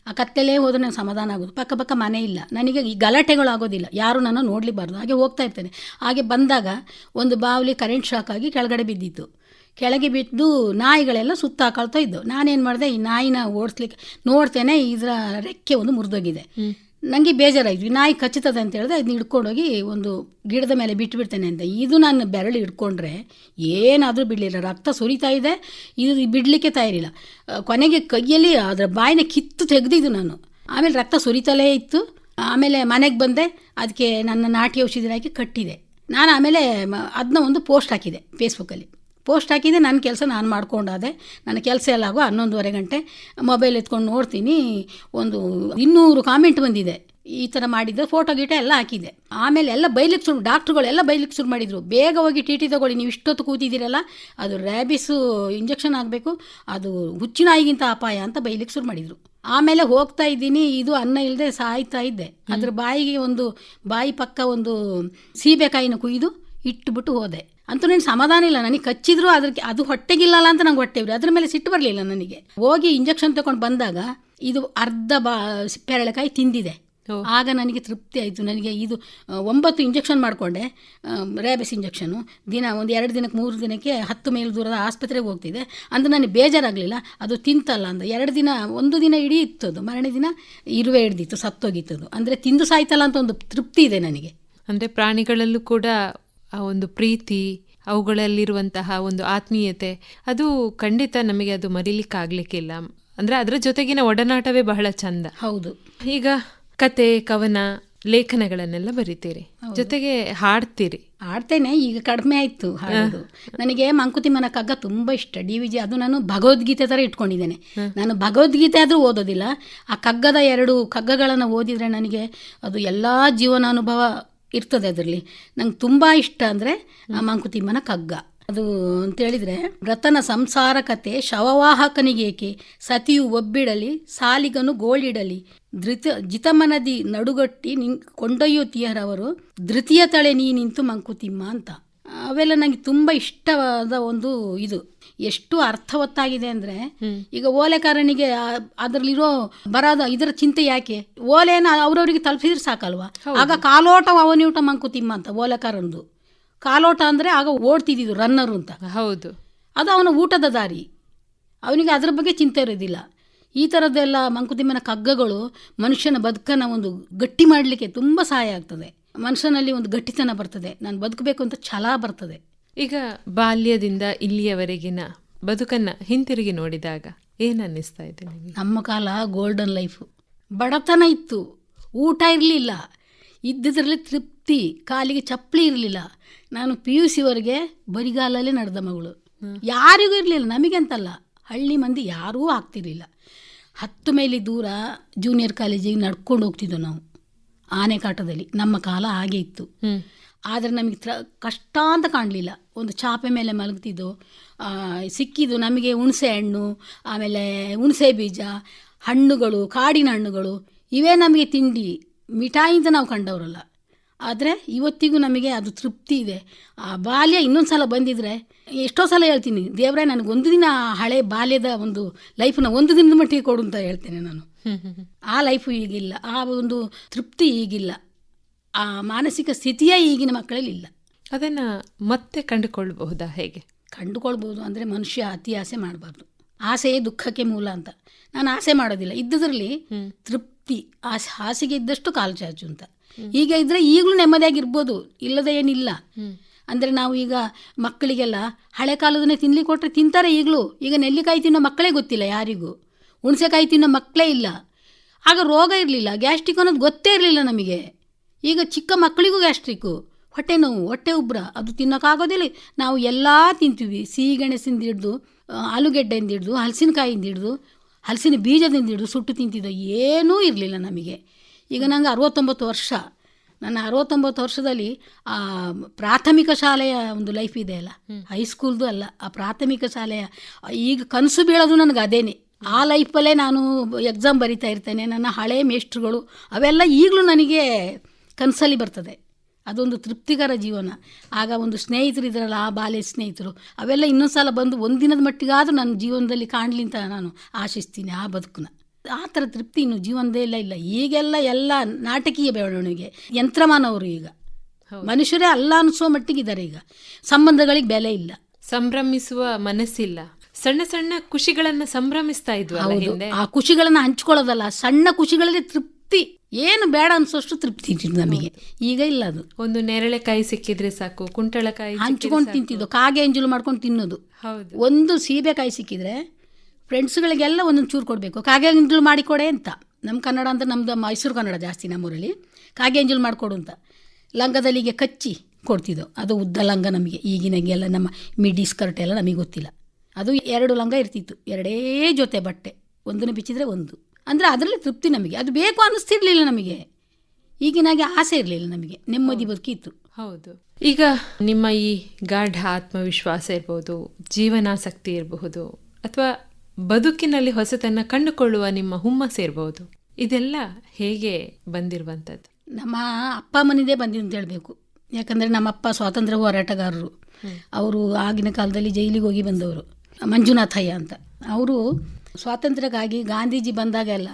Speaker 2: ಆ ಕತ್ತಲೇ ಹೋದ್ರೆ ನಾನು ಸಮಾಧಾನ ಆಗೋದು. ಪಕ್ಕ ಪಕ್ಕ ಮನೆ ಇಲ್ಲ. ನನಗೆ ಈ ಗಲಾಟೆಗಳು ಆಗೋದಿಲ್ಲ. ಯಾರು ನಾನು ನೋಡಲಿಬಾರ್ದು. ಹಾಗೆ ಹೋಗ್ತಾ ಇರ್ತೇನೆ. ಹಾಗೆ ಬಂದಾಗ ಒಂದು ಬಾವಲಿ ಕರೆಂಟ್ ಶಾಕ್ ಆಗಿ ಕೆಳಗಡೆ ಬಿದ್ದಿತ್ತು. ಕೆಳಗೆ ಬಿದ್ದು ನಾಯಿಗಳೆಲ್ಲ ಸುತ್ತ ಹಾಕೊಳ್ತಾ ಇದ್ದು ನಾನೇನು ಮಾಡಿದೆ ಈ ನಾಯಿನ ಓಡಿಸ್ಲಿಕ್ಕೆ ನೋಡ್ತೇನೆ ಇದರ ರೆಕ್ಕೆ ಒಂದು ಮುರಿದೋಗಿದೆ. ನನಗೆ ಬೇಜಾರಾಯಿತು. ಈ ನಾಯಿ ಕಚ್ಚುತ್ತದೆ ಅಂತ ಹೇಳಿದ್ರೆ ಅದನ್ನ ಹಿಡ್ಕೊಂಡೋಗಿ ಒಂದು ಗಿಡದ ಮೇಲೆ ಬಿಟ್ಟು ಬಿಡ್ತೇನೆ ಅಂತ ಇದು ನಾನು ಬೆರಳು ಹಿಡ್ಕೊಂಡ್ರೆ ಏನಾದರೂ ಬಿಡಲಿಲ್ಲ. ರಕ್ತ ಸುರಿತಾ ಇದೆ ಇದು ಬಿಡಲಿಕ್ಕೆ ತಯಾರಿಲ್ಲ. ಕೊನೆಗೆ ಕೈಯಲ್ಲಿ ಅದರ ಬಾಯಿನ ಕಿತ್ತು ತೆಗೆದಿದ್ದು ನಾನು. ಆಮೇಲೆ ರಕ್ತ ಸುರಿತಲೇ ಇತ್ತು. ಆಮೇಲೆ ಮನೆಗೆ ಬಂದೆ ಅದಕ್ಕೆ ನನ್ನ ನಾಟಿ ಔಷಧಿ ಹಾಕಿ ಕಟ್ಟಿದೆ. ನಾನು ಆಮೇಲೆ ಅದನ್ನ ಒಂದು ಪೋಸ್ಟ್ ಹಾಕಿದೆ ಫೇಸ್ಬುಕ್ಕಲ್ಲಿ ಪೋಸ್ಟ್ ಹಾಕಿದೆ ನನ್ನ ಕೆಲಸ ನಾನು ಮಾಡ್ಕೊಂಡಾದೆ ನನ್ನ ಕೆಲಸ ಎಲ್ಲ ಆಗೋ ಹನ್ನೊಂದುವರೆ ಗಂಟೆ ಮೊಬೈಲ್ ಎತ್ಕೊಂಡು ನೋಡ್ತೀನಿ. ಒಂದು ಇನ್ನೂರು ಕಾಮೆಂಟ್ ಬಂದಿದೆ. ಈ ಥರ ಮಾಡಿದ್ದೆ ಫೋಟೋ ಗೀಟ ಎಲ್ಲ ಹಾಕಿದೆ. ಆಮೇಲೆ ಎಲ್ಲ ಬೈಲಿಕ್ಕೆ ಶುರು ಡಾಕ್ಟ್ರುಗಳೆಲ್ಲ ಬೈಲಿಕ್ಕೆ ಶುರು ಮಾಡಿದರು. ಬೇಗ ಹೋಗಿ ಟಿ ಟಿ ತಗೊಳ್ಳಿ ನೀವು ಇಷ್ಟೊತ್ತು ಕೂತಿದ್ದೀರಲ್ಲ ಅದು ರ್ಯಾಬಿಸು ಇಂಜೆಕ್ಷನ್ ಆಗಬೇಕು ಅದು ಹುಚ್ಚಿನ ನಾಯಿಗಿಂತ ಅಪಾಯ ಅಂತ ಬೈಲಿಕ್ಕೆ ಶುರು ಮಾಡಿದರು. ಆಮೇಲೆ ಹೋಗ್ತಾ ಇದ್ದೀನಿ ಇದು ಅನ್ನ ಇಲ್ಲದೆ ಸಾಯ್ತಾ ಇದ್ದೆ. ಅದ್ರ ಬಾಯಿಗೆ ಒಂದು ಬಾಯಿ ಪಕ್ಕ ಒಂದು ಸೀಬೆಕಾಯಿನ ಕುಯ್ದು ಇಟ್ಟುಬಿಟ್ಟು ಹೋದೆ. ಅಂತೂ ನನಗೆ ಸಮಾಧಾನ ಇಲ್ಲ. ನನಗೆ ಕಚ್ಚಿದ್ರು ಅದಕ್ಕೆ ಅದು ಹೊಟ್ಟೆಗಿಲ್ಲಲ್ಲ ಅಂತ ನಂಗೆ ಹೊಟ್ಟೆ ಅದ್ರ ಮೇಲೆ ಸಿಟ್ಟು ಬರಲಿಲ್ಲ ನನಗೆ. ಹೋಗಿ ಇಂಜೆಕ್ಷನ್ ತಗೊಂಡು ಬಂದಾಗ ಇದು ಅರ್ಧ ಬಾ ಪೇರಳೆಕಾಯಿ ತಿಂದಿದೆ. ಆಗ ನನಗೆ ತೃಪ್ತಿ ಆಯಿತು. ನನಗೆ ಇದು ಒಂಬತ್ತು ಇಂಜೆಕ್ಷನ್ ಮಾಡಿಕೊಂಡೆ. ರೇಬಿಸ್ ಇಂಜೆಕ್ಷನು ದಿನ ಒಂದು ಎರಡು ದಿನಕ್ಕೆ ಮೂರು ದಿನಕ್ಕೆ ಹತ್ತು ಮೈಲು ದೂರದ ಆಸ್ಪತ್ರೆಗೆ ಹೋಗ್ತಿದೆ. ಅಂದ್ರೆ ನನಗೆ ಬೇಜಾರಾಗಲಿಲ್ಲ. ಅದು ತಿಂತಲ್ಲ ಅಂದ. ಎರಡು ದಿನ ಒಂದು ದಿನ ಇಡೀ ಇತ್ತು ಅದು ಮರನೇ ದಿನ ಇರುವೆ ಹಿಡ್ದಿತ್ತು ಸತ್ತೋಗಿತ್ತು ಅದು ಅಂದರೆ ತಿಂದು ಸಾಯ್ತಲ್ಲ ಅಂತ ಒಂದು ತೃಪ್ತಿ ಇದೆ ನನಗೆ.
Speaker 1: ಅಂದರೆ ಪ್ರಾಣಿಗಳಲ್ಲೂ ಕೂಡ ಆ ಒಂದು ಪ್ರೀತಿ ಅವುಗಳಲ್ಲಿರುವಂತಹ ಒಂದು ಆತ್ಮೀಯತೆ ಅದು ಖಂಡಿತ ನಮಗೆ ಅದು ಮರಿಲಿಕ್ಕಾಗ್ಲಿಕ್ಕಿಲ್ಲ. ಅಂದ್ರೆ ಅದರ ಜೊತೆಗಿನ ಒಡನಾಟವೇ ಬಹಳ ಚಂದ.
Speaker 2: ಹೌದು.
Speaker 1: ಈಗ ಕತೆ ಕವನ ಲೇಖನಗಳನ್ನೆಲ್ಲ ಬರಿತೀರಿ. ಜೊತೆಗೆ ಹಾಡ್ತೀರಿ.
Speaker 2: ಹಾಡ್ತೇನೆ ಈಗ ಕಡಿಮೆ ಆಯ್ತು ಹಾಡೋದು. ನನಗೆ ಮಂಕುತಿಮ್ಮನ ಕಗ್ಗ ತುಂಬಾ ಇಷ್ಟ. ಡಿ ವಿ ಜಿ ಅದು ನಾನು ಭಗವದ್ಗೀತೆ ತರ ಇಟ್ಕೊಂಡಿದ್ದೇನೆ. ನಾನು ಭಗವದ್ಗೀತೆ ಆದ್ರೂ ಓದೋದಿಲ್ಲ. ಆ ಕಗ್ಗದ ಎರಡು ಕಗ್ಗಗಳನ್ನು ಓದಿದ್ರೆ ನನಗೆ ಅದು ಎಲ್ಲಾ ಜೀವನಾನುಭವ ಇರ್ತದೆ ಅದರಲ್ಲಿ. ನಂಗೆ ತುಂಬ ಇಷ್ಟ ಅಂದರೆ ಮಂಕುತಿಮ್ಮನ ಕಗ್ಗ. ಅದು ಅಂತೇಳಿದರೆ ರತನ ವ್ರತನ ಸಂಸಾರ ಕತೆ ಶವವಾಹಕನಿಗೇಕೆ ಸತಿಯು ಒಬ್ಬಿಡಲಿ ಸಾಲಿಗನು ಗೋಳಿಡಲಿ. ಧೃತ ಜಿತಮನದಿ ನಡುಗಟ್ಟಿ ನಿನ್ ಕೊಂಡೊಯ್ಯುತ್ತೀಯರವರು ಧೃತಿಯ ತಳೆ ನೀ ನಿಂತು ಮಂಕುತಿಮ್ಮ ಅಂತ. ಅವೆಲ್ಲ ನನಗೆ ತುಂಬ ಇಷ್ಟವಾದ ಒಂದು ಇದು. ಎಷ್ಟು ಅರ್ಥವತ್ತಾಗಿದೆ ಅಂದ್ರೆ ಈಗ ಓಲೆಕಾರನಿಗೆ ಕಾರಣಿಗೆ ಅದರಲ್ಲಿರೋ ಬರದ ಇದರ ಚಿಂತೆ ಯಾಕೆ? ಓಲೆನ ಅವ್ರವ್ರಿಗೆ ತಲುಪಿದ್ರೆ ಸಾಕಲ್ವಾ? ಆಗ ಕಾಲೋಟ ಅವನಿಯೂಟ ಮಂಕುತಿಮ್ಮ ಅಂತ ಓಲೆಕಾರನದು. ಕಾಲೋಟ ಅಂದ್ರೆ ಆಗ ಓಡ್ತಿದ್ದು ರನ್ನರ್ ಅಂತ.
Speaker 1: ಹೌದು.
Speaker 2: ಅದು ಅವನ ಊಟದ ದಾರಿ. ಅವನಿಗೆ ಅದರ ಬಗ್ಗೆ ಚಿಂತೆ ಇರೋದಿಲ್ಲ. ಈ ಥರದ್ದೆಲ್ಲ ಮಂಕುತಿಮ್ಮನ ಕಗ್ಗಗಳು ಮನುಷ್ಯನ ಬದುಕನ ಒಂದು ಗಟ್ಟಿ ಮಾಡಲಿಕ್ಕೆ ತುಂಬ ಸಹಾಯ ಆಗ್ತದೆ. ಮನುಷ್ಯನಲ್ಲಿ ಒಂದು ಗಟ್ಟಿತನ ಬರ್ತದೆ. ನಾನು ಬದುಕಬೇಕು ಅಂತ ಛಲ ಬರ್ತದೆ.
Speaker 1: ಈಗ ಬಾಲ್ಯದಿಂದ ಇಲ್ಲಿಯವರೆಗಿನ ಬದುಕನ್ನ ಹಿಂತಿರುಗಿ ನೋಡಿದಾಗ ಏನ್ ಅನ್ನಿಸ್ತಾ ಇದೆ
Speaker 2: ನಮ್ಮ ಕಾಲ ಗೋಲ್ಡನ್ ಲೈಫು ಬಡತನ ಇತ್ತು ಊಟ ಇರಲಿಲ್ಲ ಇದ್ದಿದ್ರಲ್ಲಿ ತೃಪ್ತಿ ಕಾಲಿಗೆ ಚಪ್ಪಲಿ ಇರಲಿಲ್ಲ. ನಾನು ಪಿ ಯು ಸಿವರೆಗೆ ಬರಿಗಾಲಲ್ಲಿ ನಡೆದ ಮಗಳು. ಯಾರಿಗೂ ಇರಲಿಲ್ಲ ನಮಗೆಂತಲ್ಲ. ಹಳ್ಳಿ ಮಂದಿ ಯಾರೂ ಆಗ್ತಿರಲಿಲ್ಲ. ಹತ್ತು ಮೈಲಿ ದೂರ ಜೂನಿಯರ್ ಕಾಲೇಜಿಗೆ ನಡ್ಕೊಂಡು ಹೋಗ್ತಿದ್ದೆವು ನಾವು. ಆನೆಕಾಟದಲ್ಲಿ ನಮ್ಮ ಕಾಲ ಹಾಗೆ ಇತ್ತು. ಆದರೆ ನಮಗೆ ತ್ರ ಕಷ್ಟ ಅಂತ ಕಾಣಲಿಲ್ಲ. ಒಂದು ಚಾಪೆ ಮೇಲೆ ಮಲಗ್ತಿದ್ದು ಸಿಕ್ಕಿದ್ದು ನಮಗೆ ಹುಣಸೆ ಹಣ್ಣು ಆಮೇಲೆ ಹುಣಸೆ ಬೀಜ ಹಣ್ಣುಗಳು ಕಾಡಿನ ಹಣ್ಣುಗಳು ಇವೇ ನಮಗೆ ತಿಂಡಿ ಮಿಠಾಯಿ ಅಂತ ನಾವು ಕಂಡವರಲ್ಲ. ಆದರೆ ಇವತ್ತಿಗೂ ನಮಗೆ ಅದು ತೃಪ್ತಿ ಇದೆ. ಆ ಬಾಲ್ಯ ಇನ್ನೊಂದು ಸಲ ಬಂದಿದ್ರೆ ಎಷ್ಟೋ ಸಲ ಹೇಳ್ತೀನಿ ದೇವರೇ ನನಗೊಂದು ದಿನ ಆ ಹಳೆ ಬಾಲ್ಯದ ಒಂದು ಲೈಫ್ನ ಒಂದು ದಿನದ ಮಟ್ಟಿಗೆ ಕೊಡು ಅಂತ ಹೇಳ್ತೇನೆ ನಾನು. ಆ ಲೈಫು ಈಗಿಲ್ಲ ಆ ಒಂದು ತೃಪ್ತಿ ಈಗಿಲ್ಲ ಆ ಮಾನಸಿಕ ಸ್ಥಿತಿಯೇ ಈಗಿನ ಮಕ್ಕಳಲ್ಲಿ ಇಲ್ಲ.
Speaker 1: ಅದನ್ನ ಮತ್ತೆ ಕಂಡುಕೊಳ್ಬಹುದಾ ಹೇಗೆ?
Speaker 2: ಕಂಡುಕೊಳ್ಬೋದು ಅಂದರೆ ಮನುಷ್ಯ ಅತಿ ಆಸೆ ಮಾಡಬಾರ್ದು. ಆಸೆಯೇ ದುಃಖಕ್ಕೆ ಮೂಲ ಅಂತ. ನಾನು ಆಸೆ ಮಾಡೋದಿಲ್ಲ. ಇದ್ದದ್ರಲ್ಲಿ ತೃಪ್ತಿ ಆಸೆ ಹಾಸಿಗೆ ಇದ್ದಷ್ಟು ಕಾಲು ಚಾಚು ಅಂತ. ಈಗ ಇದ್ರೆ ಈಗಲೂ ನೆಮ್ಮದಿಯಾಗಿರ್ಬೋದು. ಇಲ್ಲದೆ ಏನಿಲ್ಲ ಅಂದರೆ ನಾವು ಈಗ ಮಕ್ಕಳಿಗೆಲ್ಲ ಹಳೆ ಕಾಲದನ್ನೇ ತಿನ್ಲಿ ಕೊಟ್ಟರೆ ತಿಂತಾರೆ ಈಗಲೂ. ಈಗ ನೆಲ್ಲಿಕಾಯಿ ತಿನ್ನೋ ಮಕ್ಕಳೇ ಗೊತ್ತಿಲ್ಲ ಯಾರಿಗೂ. ಹುಣಸೆಕಾಯಿ ತಿನ್ನೋ ಮಕ್ಕಳೇ ಇಲ್ಲ. ಆಗ ರೋಗ ಇರಲಿಲ್ಲ. ಗ್ಯಾಸ್ಟ್ರಿಕ್ ಅನ್ನೋದು ಗೊತ್ತೇ ಇರಲಿಲ್ಲ ನಮಗೆ. ಈಗ ಚಿಕ್ಕ ಮಕ್ಕಳಿಗೂ ಗ್ಯಾಸ್ಟ್ರಿಕ್ಕು ಹೊಟ್ಟೆ ನೋವು ಹೊಟ್ಟೆ ಉಬ್ರ ಅದು ತಿನ್ನೋಕ್ಕಾಗೋದಿಲ್ಲ. ನಾವು ಎಲ್ಲ ತಿಂತೀವಿ. ಸಿಹಿಗೆಣಸಿಂದ ಹಿಡ್ದು ಆ, ಆಲೂಗೆಡ್ಡೆಯಿಂದ ಹಿಡ್ದು ಹಲಸಿನಕಾಯಿಂದ ಹಿಡ್ದು ಹಲಸಿನ ಬೀಜದಿಂದ ಹಿಡ್ದು ಸುಟ್ಟು ತಿಂತಿದ್ದೋ ಏನೂ ಇರಲಿಲ್ಲ ನಮಗೆ. ಈಗ ನಂಗೆ ಅರವತ್ತೊಂಬತ್ತು ವರ್ಷ. ನನ್ನ ಅರವತ್ತೊಂಬತ್ತು ವರ್ಷದಲ್ಲಿ ಆ ಪ್ರಾಥಮಿಕ ಶಾಲೆಯ ಒಂದು ಲೈಫ್ ಇದೆ ಅಲ್ಲ. ಹೈಸ್ಕೂಲ್ದು ಅಲ್ಲ. ಆ ಪ್ರಾಥಮಿಕ ಶಾಲೆಯ ಈಗ ಕನಸು ಬೀಳೋದು ನನಗೆ ಅದೇನೆ. ಆ ಲೈಫಲ್ಲೇ ನಾನು ಎಕ್ಸಾಮ್ ಬರಿತಾ ಇರ್ತೇನೆ. ನನ್ನ ಹಳೆ ಮೇಷ್ಟ್ರುಗಳು ಅವೆಲ್ಲ ಈಗಲೂ ನನಗೆ ಕನಸಲ್ಲಿ ಬರ್ತದೆ. ಅದೊಂದು ತೃಪ್ತಿಕರ ಜೀವನ. ಆಗ ಒಂದು ಸ್ನೇಹಿತರು ಇದ್ರಲ್ಲ ಆ ಬಾಲ್ಯ ಸ್ನೇಹಿತರು ಅವೆಲ್ಲ ಇನ್ನೊಂದು ಸಲ ಬಂದು ಒಂದಿನದ ಮಟ್ಟಿಗಾದರೂ ನನ್ನ ಜೀವನದಲ್ಲಿ ಕಾಣಲಿ ಅಂತ ನಾನು ಆಶಿಸ್ತೀನಿ ಆ ಬದುಕನ್ನ. ಆ ಥರ ತೃಪ್ತಿ ಇನ್ನು ಜೀವನದೇ ಇಲ್ಲ ಇಲ್ಲ. ಈಗೆಲ್ಲ ಎಲ್ಲ ನಾಟಕೀಯ ಬೆಳವಣಿಗೆ ಯಂತ್ರಮಾನವರು ಈಗ. ಮನುಷ್ಯರೇ ಅಲ್ಲ ಅನಿಸೋ ಮಟ್ಟಿಗಿದ್ದಾರೆ ಈಗ. ಸಂಬಂಧಗಳಿಗೆ ಬೆಲೆ ಇಲ್ಲ.
Speaker 1: ಸಂಭ್ರಮಿಸುವ ಮನಸ್ಸಿಲ್ಲ. ಸಣ್ಣ ಸಣ್ಣ ಖುಷಿಗಳನ್ನ ಸಂಭ್ರಮಿಸ್ತಾ ಇದ್ವಿ
Speaker 2: ಆ ಖುಷಿಗಳನ್ನ ಹಂಚ್ಕೊಳ್ಳೋದಲ್ಲ ಸಣ್ಣ ಖುಷಿಗಳಲ್ಲಿ ತೃಪ್ತಿ. ಏನು ಬೇಡ ಅನ್ಸೋಷ್ಟು ತೃಪ್ತಿ ಇಟ್ಟಿದ್ದು ನಮಗೆ. ಈಗ ಇಲ್ಲ ಅದು.
Speaker 1: ಒಂದು ನೇರಳೆಕಾಯಿ ಸಿಕ್ಕಿದ್ರೆ ಸಾಕು ಕುಂಟಳಕಾಯಿ
Speaker 2: ಹಂಚ್ಕೊಂಡು ತಿಂತಿದ್ದು ಕಾಗೆ ಎಂಜಲು ಮಾಡ್ಕೊಂಡು ತಿನ್ನೋದು.
Speaker 1: ಹೌದು.
Speaker 2: ಒಂದು ಸೀಬೆಕಾಯಿ ಸಿಕ್ಕಿದ್ರೆ ಫ್ರೆಂಡ್ಸ್ಗಳಿಗೆಲ್ಲ ಒಂದೊಂದು ಚೂರು ಕೊಡಬೇಕು. ಕಾಗೆ ಎಂಜಲು ಮಾಡಿಕೊಡೆ ಅಂತ. ನಮ್ಮ ಕನ್ನಡ ಅಂತ ನಮ್ಮದು ಮೈಸೂರು ಕನ್ನಡ ಜಾಸ್ತಿ ನಮ್ಮೂರಲ್ಲಿ. ಕಾಗೆ ಎಂಜಲು ಮಾಡಿಕೊಡು ಅಂತ. ಲಂಗದಲ್ಲಿಗೆ ಕಚ್ಚಿ ಕೊಡ್ತಿದ್ದೋ. ಅದು ಉದ್ದ ಲಂಗ ನಮಗೆ. ಈಗಿನಾಗೆಲ್ಲ ನಮ್ಮ ಮಿಡಿ ಸ್ಕರ್ಟ್ ಎಲ್ಲ ನಮಗೆ ಗೊತ್ತಿಲ್ಲ. ಅದು ಎರಡು ಲಂಗ ಇರ್ತಿತ್ತು. ಎರಡೇ ಜೊತೆ ಬಟ್ಟೆ. ಒಂದನ್ನು ಬಿಚ್ಚಿದ್ರೆ ಒಂದು. ಅಂದರೆ ಅದರಲ್ಲಿ ತೃಪ್ತಿ ನಮಗೆ. ಅದು ಬೇಕು ಅನ್ನಿಸ್ತಿರ್ಲಿಲ್ಲ ನಮಗೆ. ಈಗಿನ ಹಾಗೆ ಆಸೆ ಇರಲಿಲ್ಲ ನಮಗೆ. ನೆಮ್ಮದಿ ಬದುಕಿತ್ತು
Speaker 1: ಹೌದು. ಈಗ ನಿಮ್ಮ ಈ ಗಾಢ ಆತ್ಮವಿಶ್ವಾಸ ಇರ್ಬೋದು ಜೀವನಾಸಕ್ತಿ ಇರಬಹುದು ಅಥವಾ ಬದುಕಿನಲ್ಲಿ ಹೊಸತನ್ನ ಕಂಡುಕೊಳ್ಳುವ ನಿಮ್ಮ ಹುಮ್ಮಸ್ಸು ಇರಬಹುದು ಇದೆಲ್ಲ ಹೇಗೆ ಬಂದಿರುವಂಥದ್ದು?
Speaker 2: ನಮ್ಮ ಅಪ್ಪ ಅಮ್ಮನಿಂದೇ ಬಂದಿದೆ ಅಂತ ಹೇಳಬೇಕು. ಯಾಕಂದರೆ ನಮ್ಮ ಅಪ್ಪ ಸ್ವಾತಂತ್ರ್ಯ ಹೋರಾಟಗಾರರು. ಅವರು ಆಗಿನ ಕಾಲದಲ್ಲಿ ಜೈಲಿಗೆ ಹೋಗಿ ಬಂದವರು. ಮಂಜುನಾಥಯ್ಯ ಅಂತ. ಅವರು ಸ್ವಾತಂತ್ರ್ಯಕ್ಕಾಗಿ ಗಾಂಧೀಜಿ ಬಂದಾಗೆಲ್ಲ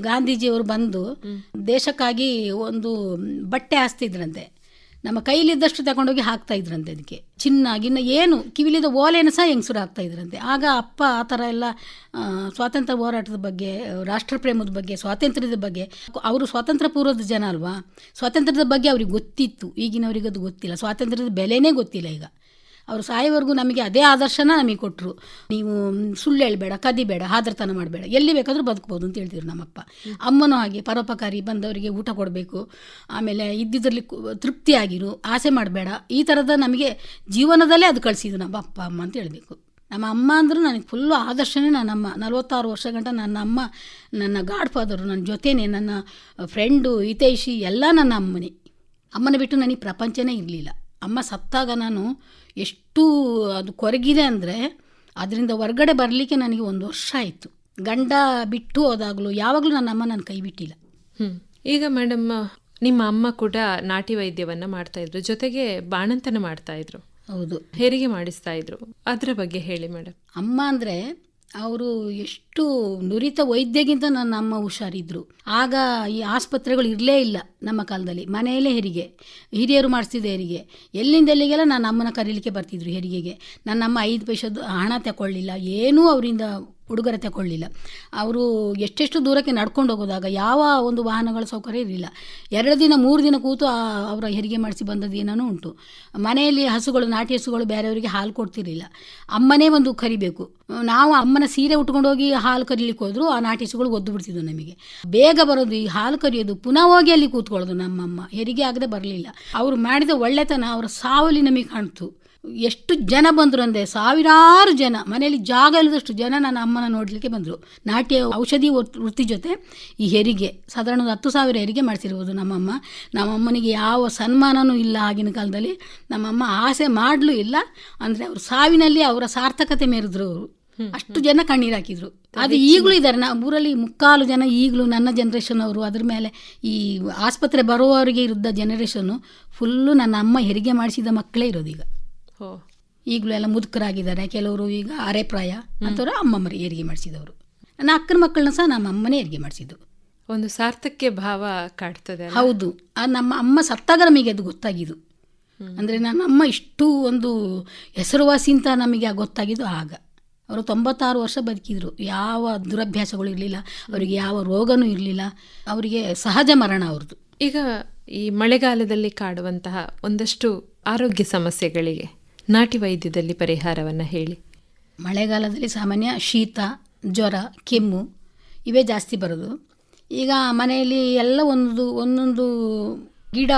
Speaker 2: ಗಾಂಧೀಜಿಯವರು ಬಂದು ದೇಶಕ್ಕಾಗಿ ಒಂದು ಬಟ್ಟೆ ಹಾಸ್ತಿದ್ರಂತೆ. ನಮ್ಮ ಕೈಲಿದ್ದಷ್ಟು ತಗೊಂಡೋಗಿ ಹಾಕ್ತಾ ಇದ್ರಂತೆ ಅದಕ್ಕೆ ಚಿನ್ನ ಗಿನ್ನ ಏನು ಕಿವಿಲಿದ ಓಲೆನ ಸಹ ಹೆಂಗಸರು ಹಾಕ್ತಾ ಇದ್ರಂತೆ. ಆಗ ಅಪ್ಪ ಆ ಥರ ಎಲ್ಲ ಸ್ವಾತಂತ್ರ್ಯ ಹೋರಾಟದ ಬಗ್ಗೆ ರಾಷ್ಟ್ರಪ್ರೇಮದ ಬಗ್ಗೆ, ಸ್ವಾತಂತ್ರ್ಯದ ಬಗ್ಗೆ, ಅವರು ಸ್ವಾತಂತ್ರ್ಯ ಪೂರ್ವದ ಜನ ಅಲ್ವಾ? ಸ್ವಾತಂತ್ರ್ಯದ ಬಗ್ಗೆ ಅವ್ರಿಗೆ ಗೊತ್ತಿತ್ತು. ಈಗಿನವ್ರಿಗೆ ಅದು ಗೊತ್ತಿಲ್ಲ. ಸ್ವಾತಂತ್ರ್ಯದ ಬೆಲೆನೇ ಗೊತ್ತಿಲ್ಲ ಈಗ. ಅವರು ಸಾಯೋವರೆಗೂ ನಮಗೆ ಅದೇ ಆದರ್ಶನ ನಮಗೆ ಕೊಟ್ಟರು ನೀವು ಸುಳ್ಳು ಹೇಳಬೇಡ, ಕದಿಬೇಡ, ಹಾದ್ರತನ ಮಾಡಬೇಡ. ಎಲ್ಲಿ ಬೇಕಾದರೂ ಬದುಕ್ಬೋದು ಅಂತ ಹೇಳ್ತಿದ್ರು ನಮ್ಮಪ್ಪ. ಅಮ್ಮನೂ ಹಾಗೆ ಪರೋಪಕಾರಿ ಬಂದವರಿಗೆ ಊಟ ಕೊಡಬೇಕು, ಆಮೇಲೆ ಇದ್ದಿದ್ರಲ್ಲಿ ತೃಪ್ತಿಯಾಗಿರು, ಆಸೆ ಮಾಡಬೇಡ. ಈ ಥರದ ನಮಗೆ ಜೀವನದಲ್ಲೇ ಅದು ಕಳಿಸಿದ್ರು ನಮ್ಮ ಅಪ್ಪ, ಅಮ್ಮ ಅಂತ ಹೇಳಬೇಕು. ನಮ್ಮ ಅಮ್ಮ ಅಂದರೂ ನನಗೆ ಫುಲ್ಲು ಆದರ್ಶನೇ ನನ್ನ ಅಮ್ಮ. ನಲವತ್ತಾರು ವರ್ಷ ಗಂಟ ನನ್ನ ಅಮ್ಮ, ನನ್ನ ಗಾಡ್ ಫಾದರು, ನನ್ನ ಜೊತೆನೇ, ನನ್ನ ಫ್ರೆಂಡು ಹಿತೈಷಿ ಎಲ್ಲ ನನ್ನ ಅಮ್ಮನೇ. ಅಮ್ಮನ ಬಿಟ್ಟು ನನಗೆ ಪ್ರಪಂಚನೇ ಇರಲಿಲ್ಲ. ಅಮ್ಮ ಸತ್ತಾಗ ನಾನು ಎಷ್ಟು ಅದು ಕೊರಗಿದೆ ಅಂದರೆ ಅದರಿಂದ ಹೊರಗಡೆ ಬರಲಿಕ್ಕೆ ನನಗೆ ಒಂದು ವರ್ಷ ಆಯಿತು. ಗಂಡ ಬಿಟ್ಟು ಹೋದಾಗಲೂ ಯಾವಾಗಲೂ ನನ್ನ ಅಮ್ಮ ನನ್ನ ಕೈ ಬಿಟ್ಟಿಲ್ಲ.
Speaker 1: ಈಗ ಮೇಡಮ್ ನಿಮ್ಮ ಅಮ್ಮ ಕೂಡ ನಾಟಿ ವೈದ್ಯವನ್ನು ಮಾಡ್ತಾ ಇದ್ರು ಜೊತೆಗೆ ಬಾಣಂತನ ಮಾಡ್ತಾ ಇದ್ರು.
Speaker 2: ಹೌದು.
Speaker 1: ಹೆರಿಗೆ ಮಾಡಿಸ್ತಾ ಇದ್ರು. ಅದರ ಬಗ್ಗೆ ಹೇಳಿ ಮೇಡಮ್.
Speaker 2: ಅಮ್ಮ ಅಂದರೆ ಅವರು ಎಷ್ಟು ನುರಿತ ವೈದ್ಯಗಿಂತ ನನ್ನ ಅಮ್ಮ ಹುಷಾರಿದ್ರು. ಆಗ ಈ ಆಸ್ಪತ್ರೆಗಳು ಇರಲೇ ಇಲ್ಲ ನಮ್ಮ ಕಾಲದಲ್ಲಿ. ಮನೆಯಲ್ಲೇ ಹೆರಿಗೆ. ಹಿರಿಯರು ಮಾಡಿಸ್ತಿದ್ದೆ ಹೆರಿಗೆ. ಎಲ್ಲಿಂದ ಎಲ್ಲಿಗೆಲ್ಲ ನನ್ನ ಅಮ್ಮನ ಕರೀಲಿಕ್ಕೆ ಬರ್ತಿದ್ರು ಹೆರಿಗೆಗೆ. ನನ್ನ ಅಮ್ಮ ಐದು ಪೈಸದ್ದು ಹಣ ತಗೊಳ್ಳಿಲ್ಲ ಏನೂ ಅವರಿಂದ ಉಡುಗೊರೆ ತಗೊಳ್ಳಿಲ್ಲ ಅವರು ಎಷ್ಟೆಷ್ಟು ದೂರಕ್ಕೆ ನಡ್ಕೊಂಡು ಹೋಗೋದಾಗ ಯಾವ ಒಂದು ವಾಹನಗಳ ಸೌಕರ್ಯ ಇರಲಿಲ್ಲ. ಎರಡು ದಿನ, ಮೂರು ದಿನ ಕೂತು ಅವರ ಹೆರಿಗೆ ಮಾಡಿಸಿ ಬಂದದ್ದು ಏನೋ ಉಂಟು. ಮನೆಯಲ್ಲಿ ಹಸುಗಳು, ನಾಟಿ ಹಸುಗಳು ಬೇರೆಯವರಿಗೆ ಹಾಲು ಕೊಡ್ತಿರಲಿಲ್ಲ. ಅಮ್ಮನೇ ಒಂದು ಕರಿಬೇಕು. ನಾವು ಅಮ್ಮನ ಸೀರೆ ಉಟ್ಕೊಂಡು ಹೋಗಿ ಹಾಲು ಕರೀಲಿಕ್ಕೆ ಹೋದ್ರು, ಆ ನಾಟಿ ಹಸುಗಳು ಒದ್ದು ಬಿಡ್ತಿದ್ವು ನಮಗೆ. ಬೇಗ ಬರೋದು ಈ ಹಾಲು ಕರಿಯೋದು, ಪುನಃ ಹೋಗಿ ಅಲ್ಲಿ ಕೂತ್ಕೊಳ್ಳೋದು ನಮ್ಮಮ್ಮ. ಹೆರಿಗೆ ಆಗದೆ ಬರಲಿಲ್ಲ. ಅವರು ಮಾಡಿದ ಒಳ್ಳೆತನ ಅವರ ಸಾವಲ್ಲಿ ನಮಗೆ ಕಾಣ್ತು. ಎಷ್ಟು ಜನ ಬಂದರು ಅಂದರೆ ಸಾವಿರಾರು ಜನ ಮನೆಯಲ್ಲಿ ಜಾಗ ಇಲ್ಲದಷ್ಟು ಜನ ನನ್ನ ಅಮ್ಮನ ನೋಡಲಿಕ್ಕೆ ಬಂದರು. ನಾಟ್ಯ ಔಷಧಿ ವೃತ್- ವೃತ್ತಿ ಜೊತೆ ಈ ಹೆರಿಗೆ ಸಾಧಾರಣ ಒಂದು ಹತ್ತು ಸಾವಿರ ಹೆರಿಗೆ ಮಾಡಿಸಿರ್ಬೋದು ನಮ್ಮಮ್ಮ. ನಮ್ಮಮ್ಮನಿಗೆ ಯಾವ ಸನ್ಮಾನನೂ ಇಲ್ಲ ಆಗಿನ ಕಾಲದಲ್ಲಿ. ನಮ್ಮಮ್ಮ ಆಸೆ ಮಾಡಲೂ ಇಲ್ಲ. ಅಂದರೆ ಅವರು ಸಾವಿನಲ್ಲಿ ಅವರ ಸಾರ್ಥಕತೆ ಮೇರಿದ್ರು ಅವರು. ಅಷ್ಟು ಜನ ಕಣ್ಣೀರು ಹಾಕಿದ್ರು. ಅದು ಈಗಲೂ ಇದ್ದಾರೆ ನಾ ಊರಲ್ಲಿ ಮುಕ್ಕಾಲು ಜನ ಈಗಲೂ ನನ್ನ ಜನ್ರೇಷನ್ ಅವರು. ಅದ್ರ ಮೇಲೆ ಈ ಆಸ್ಪತ್ರೆ ಬರುವವರಿಗೆ ಇದ್ದ ಜನರೇಷನ್ನು ಫುಲ್ಲು ನನ್ನ ಅಮ್ಮ ಹೆರಿಗೆ ಮಾಡಿಸಿದ ಮಕ್ಕಳೇ ಇರೋದು ಈಗ. ಈಗಲೂ ಎಲ್ಲ ಮುದುಕರಾಗಿದ್ದಾರೆ. ಕೆಲವರು ಈಗ ಅರೆಪ್ರಾಯ ಅಂಥವ್ರು ಅಮ್ಮಮ್ಮರಿ ಹೆರಿಗೆ ಮಾಡಿಸಿದವರು. ನನ್ನ ಅಕ್ಕನ ಮಕ್ಕಳನ್ನ ಸಹ ನಮ್ಮ ಅಮ್ಮನೇ ಹೆರಿಗೆ ಮಾಡಿಸಿದ್ದು.
Speaker 1: ಒಂದು ಸಾರ್ಥಕ್ಯ ಭಾವ ಕಾಡ್ತದೆ
Speaker 2: ಹೌದು. ಆ ನಮ್ಮ ಅಮ್ಮ ಸತ್ತಾಗ ನಮಗೆ ಅದು ಗೊತ್ತಾಗಿದ್ದು. ಅಂದರೆ ನನ್ನ ಅಮ್ಮ ಇಷ್ಟು ಒಂದು ಹೆಸರುವಾಸಿ ಅಂತ ನಮಗೆ ಗೊತ್ತಾಗಿದ್ದು ಆಗ. ಅವರು ತೊಂಬತ್ತಾರು ವರ್ಷ ಬದುಕಿದ್ರು. ಯಾವ ದುರಭ್ಯಾಸಗಳು ಇರಲಿಲ್ಲ. ಅವರಿಗೆ ಯಾವ ರೋಗನೂ ಇರಲಿಲ್ಲ. ಅವರಿಗೆ ಸಹಜ ಮರಣ ಅವ್ರದ್ದು.
Speaker 1: ಈಗ ಈ ಮಳೆಗಾಲದಲ್ಲಿ ಕಾಡುವಂತಹ ಒಂದಷ್ಟು ಆರೋಗ್ಯ ಸಮಸ್ಯೆಗಳಿಗೆ ನಾಟಿ ವೈದ್ಯದಲ್ಲಿ ಪರಿಹಾರವನ್ನು ಹೇಳಿ.
Speaker 2: ಮಳೆಗಾಲದಲ್ಲಿ ಸಾಮಾನ್ಯ ಶೀತ, ಜ್ವರ, ಕೆಮ್ಮು ಇವೇ ಜಾಸ್ತಿ ಬರೋದು. ಈಗ ಮನೆಯಲ್ಲಿ ಎಲ್ಲ ಒಂದು ಒಂದೊಂದು ಗಿಡ,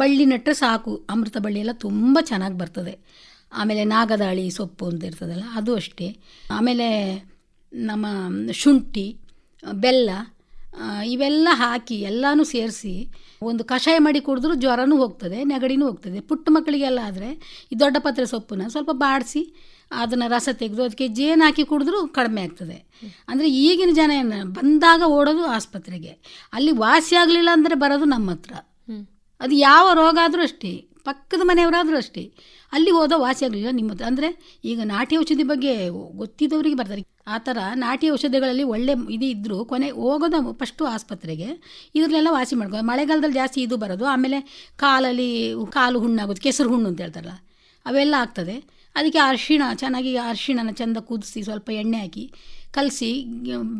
Speaker 2: ಬಳ್ಳಿ ನೆಟ್ಟರೆ ಸಾಕು. ಅಮೃತ ಬಳ್ಳಿ ಎಲ್ಲ ತುಂಬ ಚೆನ್ನಾಗಿ ಬರ್ತದೆ. ಆಮೇಲೆ ನಾಗದಾಳಿ ಸೊಪ್ಪು ಅಂತ ಇರ್ತದಲ್ಲ, ಅದು ಅಷ್ಟೇ. ಆಮೇಲೆ ನಮ್ಮ ಶುಂಠಿ, ಬೆಲ್ಲ ಇವೆಲ್ಲ ಹಾಕಿ ಎಲ್ಲನೂ ಸೇರಿಸಿ ಒಂದು ಕಷಾಯ ಮಾಡಿ ಕುಡಿದ್ರೂ ಜ್ವರನೂ ಹೋಗ್ತದೆ ನೆಗಡಿನೂ ಹೋಗ್ತದೆ. ಪುಟ್ಟ ಮಕ್ಕಳಿಗೆಲ್ಲ ಆದರೆ ಈ ದೊಡ್ಡ ಪತ್ರೆ ಸೊಪ್ಪನ್ನ ಸ್ವಲ್ಪ ಬಾಡಿಸಿ ಅದನ್ನು ರಸ ತೆಗೆದು ಅದಕ್ಕೆ ಜೇನು ಹಾಕಿ ಕುಡಿದ್ರೂ ಕಡಿಮೆ ಆಗ್ತದೆ. ಅಂದರೆ ಈಗಿನ ಜನ ಏನು ಬಂದಾಗ ಓಡೋದು ಆಸ್ಪತ್ರೆಗೆ. ಅಲ್ಲಿ ವಾಸಿ ಆಗಲಿಲ್ಲ ಅಂದರೆ ಬರೋದು ನಮ್ಮ ಹತ್ರ ಅದು ಯಾವ ರೋಗ ಆದರೂ ಅಷ್ಟೇ ಪಕ್ಕದ ಮನೆಯವರಾದರೂ ಅಷ್ಟೇ. ಅಲ್ಲಿ ಹೋದ ವಾಸಿ ಆಗಲಿಲ್ಲ ನಿಮ್ಮ ಹತ್ರ ಅಂದರೆ ಈಗ ನಾಟಿ ಔಷಧಿ ಬಗ್ಗೆ ಗೊತ್ತಿದ್ದವರಿಗೆ ಬರ್ತಾರೆ. ಆ ಥರ ನಾಟಿ ಔಷಧಿಗಳಲ್ಲಿ ಒಳ್ಳೆ ಇದು ಇದ್ದರೂ ಕೊನೆ ಹೋಗೋದು ಫಸ್ಟು ಆಸ್ಪತ್ರೆಗೆ ಇದರಲ್ಲೆಲ್ಲ ವಾಸಿ ಮಾಡ್ಕೋ ಮಳೆಗಾಲದಲ್ಲಿ ಜಾಸ್ತಿ ಇದು ಬರೋದು ಆಮೇಲೆ ಕಾಲಲ್ಲಿ ಕಾಲು ಹುಣ್ಣಾಗೋದು ಕೆಸರು ಹುಣ್ಣು ಅಂತ ಹೇಳ್ತಾರಲ್ಲ ಅವೆಲ್ಲ ಆಗ್ತದೆ. ಅದಕ್ಕೆ ಅರಿಶಿಣ ಚೆನ್ನಾಗಿ ಅರ್ಶಿಣನ ಚೆಂದ ಕುದಿಸಿ ಸ್ವಲ್ಪ ಎಣ್ಣೆ ಹಾಕಿ ಕಲಸಿ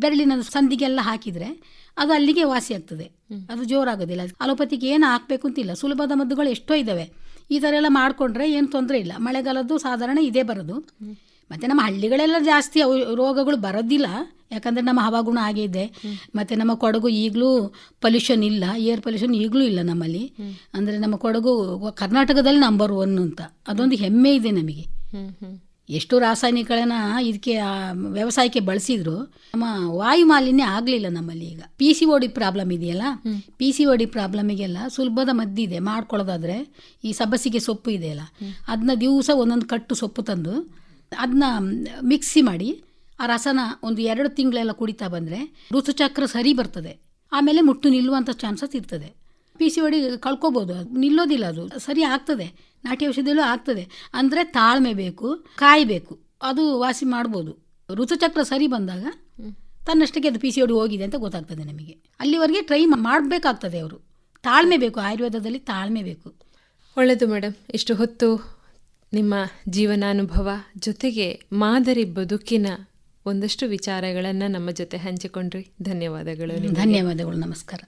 Speaker 2: ಬೆರಳಿನ ಸಂದಿಗೆಲ್ಲ ಹಾಕಿದರೆ ಅದು ಅಲ್ಲಿಗೆ ವಾಸಿ ಆಗ್ತದೆ ಅದು ಜೋರಾಗೋದಿಲ್ಲ. ಅಲೋಪತಿಗೆ ಏನು ಹಾಕಬೇಕು ಅಂತಿಲ್ಲ. ಸುಲಭದ ಮದ್ದುಗಳು ಎಷ್ಟೋ ಇದ್ದಾವೆ. ಈ ಥರ ಎಲ್ಲ ಮಾಡಿಕೊಂಡ್ರೆ ಏನು ತೊಂದರೆ ಇಲ್ಲ. ಮಳೆಗಾಲದ್ದು ಸಾಧಾರಣ ಇದೇ ಬರೋದು. ಮತ್ತು ನಮ್ಮ ಹಳ್ಳಿಗಳೆಲ್ಲ ಜಾಸ್ತಿ ಅವು ರೋಗಗಳು ಬರೋದಿಲ್ಲ. ಯಾಕಂದರೆ ನಮ್ಮ ಹವಾಗುಣ ಆಗಿದೆ ಮತ್ತು ನಮ್ಮ ಕೊಡಗು ಈಗಲೂ ಪೊಲ್ಯೂಷನ್ ಇಲ್ಲ. ಏರ್ ಪೊಲ್ಯೂಷನ್ ಈಗಲೂ ಇಲ್ಲ ನಮ್ಮಲ್ಲಿ. ಅಂದರೆ ನಮ್ಮ ಕೊಡಗು ಕರ್ನಾಟಕದಲ್ಲಿ ನಂಬರ್ ಒನ್ ಅಂತ. ಅದೊಂದು ಹೆಮ್ಮೆ ಇದೆ ನಮಗೆ. ಎಷ್ಟು ರಾಸಾಯನಿಕಗಳನ್ನ ಇದಕ್ಕೆ ಆ, ವ್ಯವಸಾಯಕ್ಕೆ ಬಳಸಿದ್ರು ನಮ್ಮ ವಾಯು ಮಾಲಿನ್ಯ ಆಗಲಿಲ್ಲ ನಮ್ಮಲ್ಲಿ ಈಗ. P C O D problem ಇದೆಯಲ್ಲ? ಪಿ ಸಿ ಓ ಡಿ ಪ್ರಾಬ್ಲಮಿಗೆಲ್ಲ ಸುಲಭದ ಮದ್ದಿದೆ ಮಾಡ್ಕೊಳ್ಳೋದಾದ್ರೆ ಈ ಸಬ್ಬಸಿಗೆ ಸೊಪ್ಪು ಇದೆಯಲ್ಲ ಅದನ್ನ ದಿವಸ ಒಂದೊಂದು ಕಟ್ಟು ಸೊಪ್ಪು ತಂದು ಅದನ್ನ ಮಿಕ್ಸಿ ಮಾಡಿ ಆ ರಸನ ಒಂದು ಎರಡು ತಿಂಗಳೆಲ್ಲ ಕುಡಿತಾ ಬಂದರೆ ಋತುಚಕ್ರ ಸರಿ ಬರ್ತದೆ. ಆಮೇಲೆ ಮುಟ್ಟು ನಿಲ್ಲುವಂಥ ಚಾನ್ಸಸ್ ಇರ್ತದೆ. ಪಿ ಸಿ ಒಡಿ ಕಳ್ಕೊಬೋದು. ಅದು ನಿಲ್ಲೋದಿಲ್ಲ ಅದು. ಸರಿ ಆಗ್ತದೆ. ನಾಟಿ ಔಷಧಿಯಲ್ಲೂ ಆಗ್ತದೆ. ಅಂದರೆ ತಾಳ್ಮೆ ಬೇಕು ಕಾಯಬೇಕು. ಅದು ವಾಸಿ ಮಾಡ್ಬೋದು. ಋತುಚಕ್ರ ಸರಿ ಬಂದಾಗ ತನ್ನಷ್ಟಕ್ಕೆ ಅದು ಪಿ ಸಿ ಒಡಿ ಹೋಗಿದೆ ಅಂತ ಗೊತ್ತಾಗ್ತದೆ ನಮಗೆ. ಅಲ್ಲಿವರೆಗೆ ಟ್ರೈ ಮಾಡಬೇಕಾಗ್ತದೆ ಅವರು. ತಾಳ್ಮೆ ಬೇಕು. ಆಯುರ್ವೇದದಲ್ಲಿ ತಾಳ್ಮೆ ಬೇಕು.
Speaker 1: ಒಳ್ಳೆಯದು ಮೇಡಮ್ ಇಷ್ಟು ಹೊತ್ತು ನಿಮ್ಮ ಜೀವನಾನುಭವ ಜೊತೆಗೆ ಮಾದರಿ ಬದುಕಿನ ಒಂದಷ್ಟು ವಿಚಾರಗಳನ್ನು ನಮ್ಮ ಜೊತೆ ಹಂಚಿಕೊಂಡ್ರಿ. ಧನ್ಯವಾದಗಳು
Speaker 2: ಧನ್ಯವಾದಗಳು. ನಮಸ್ಕಾರ.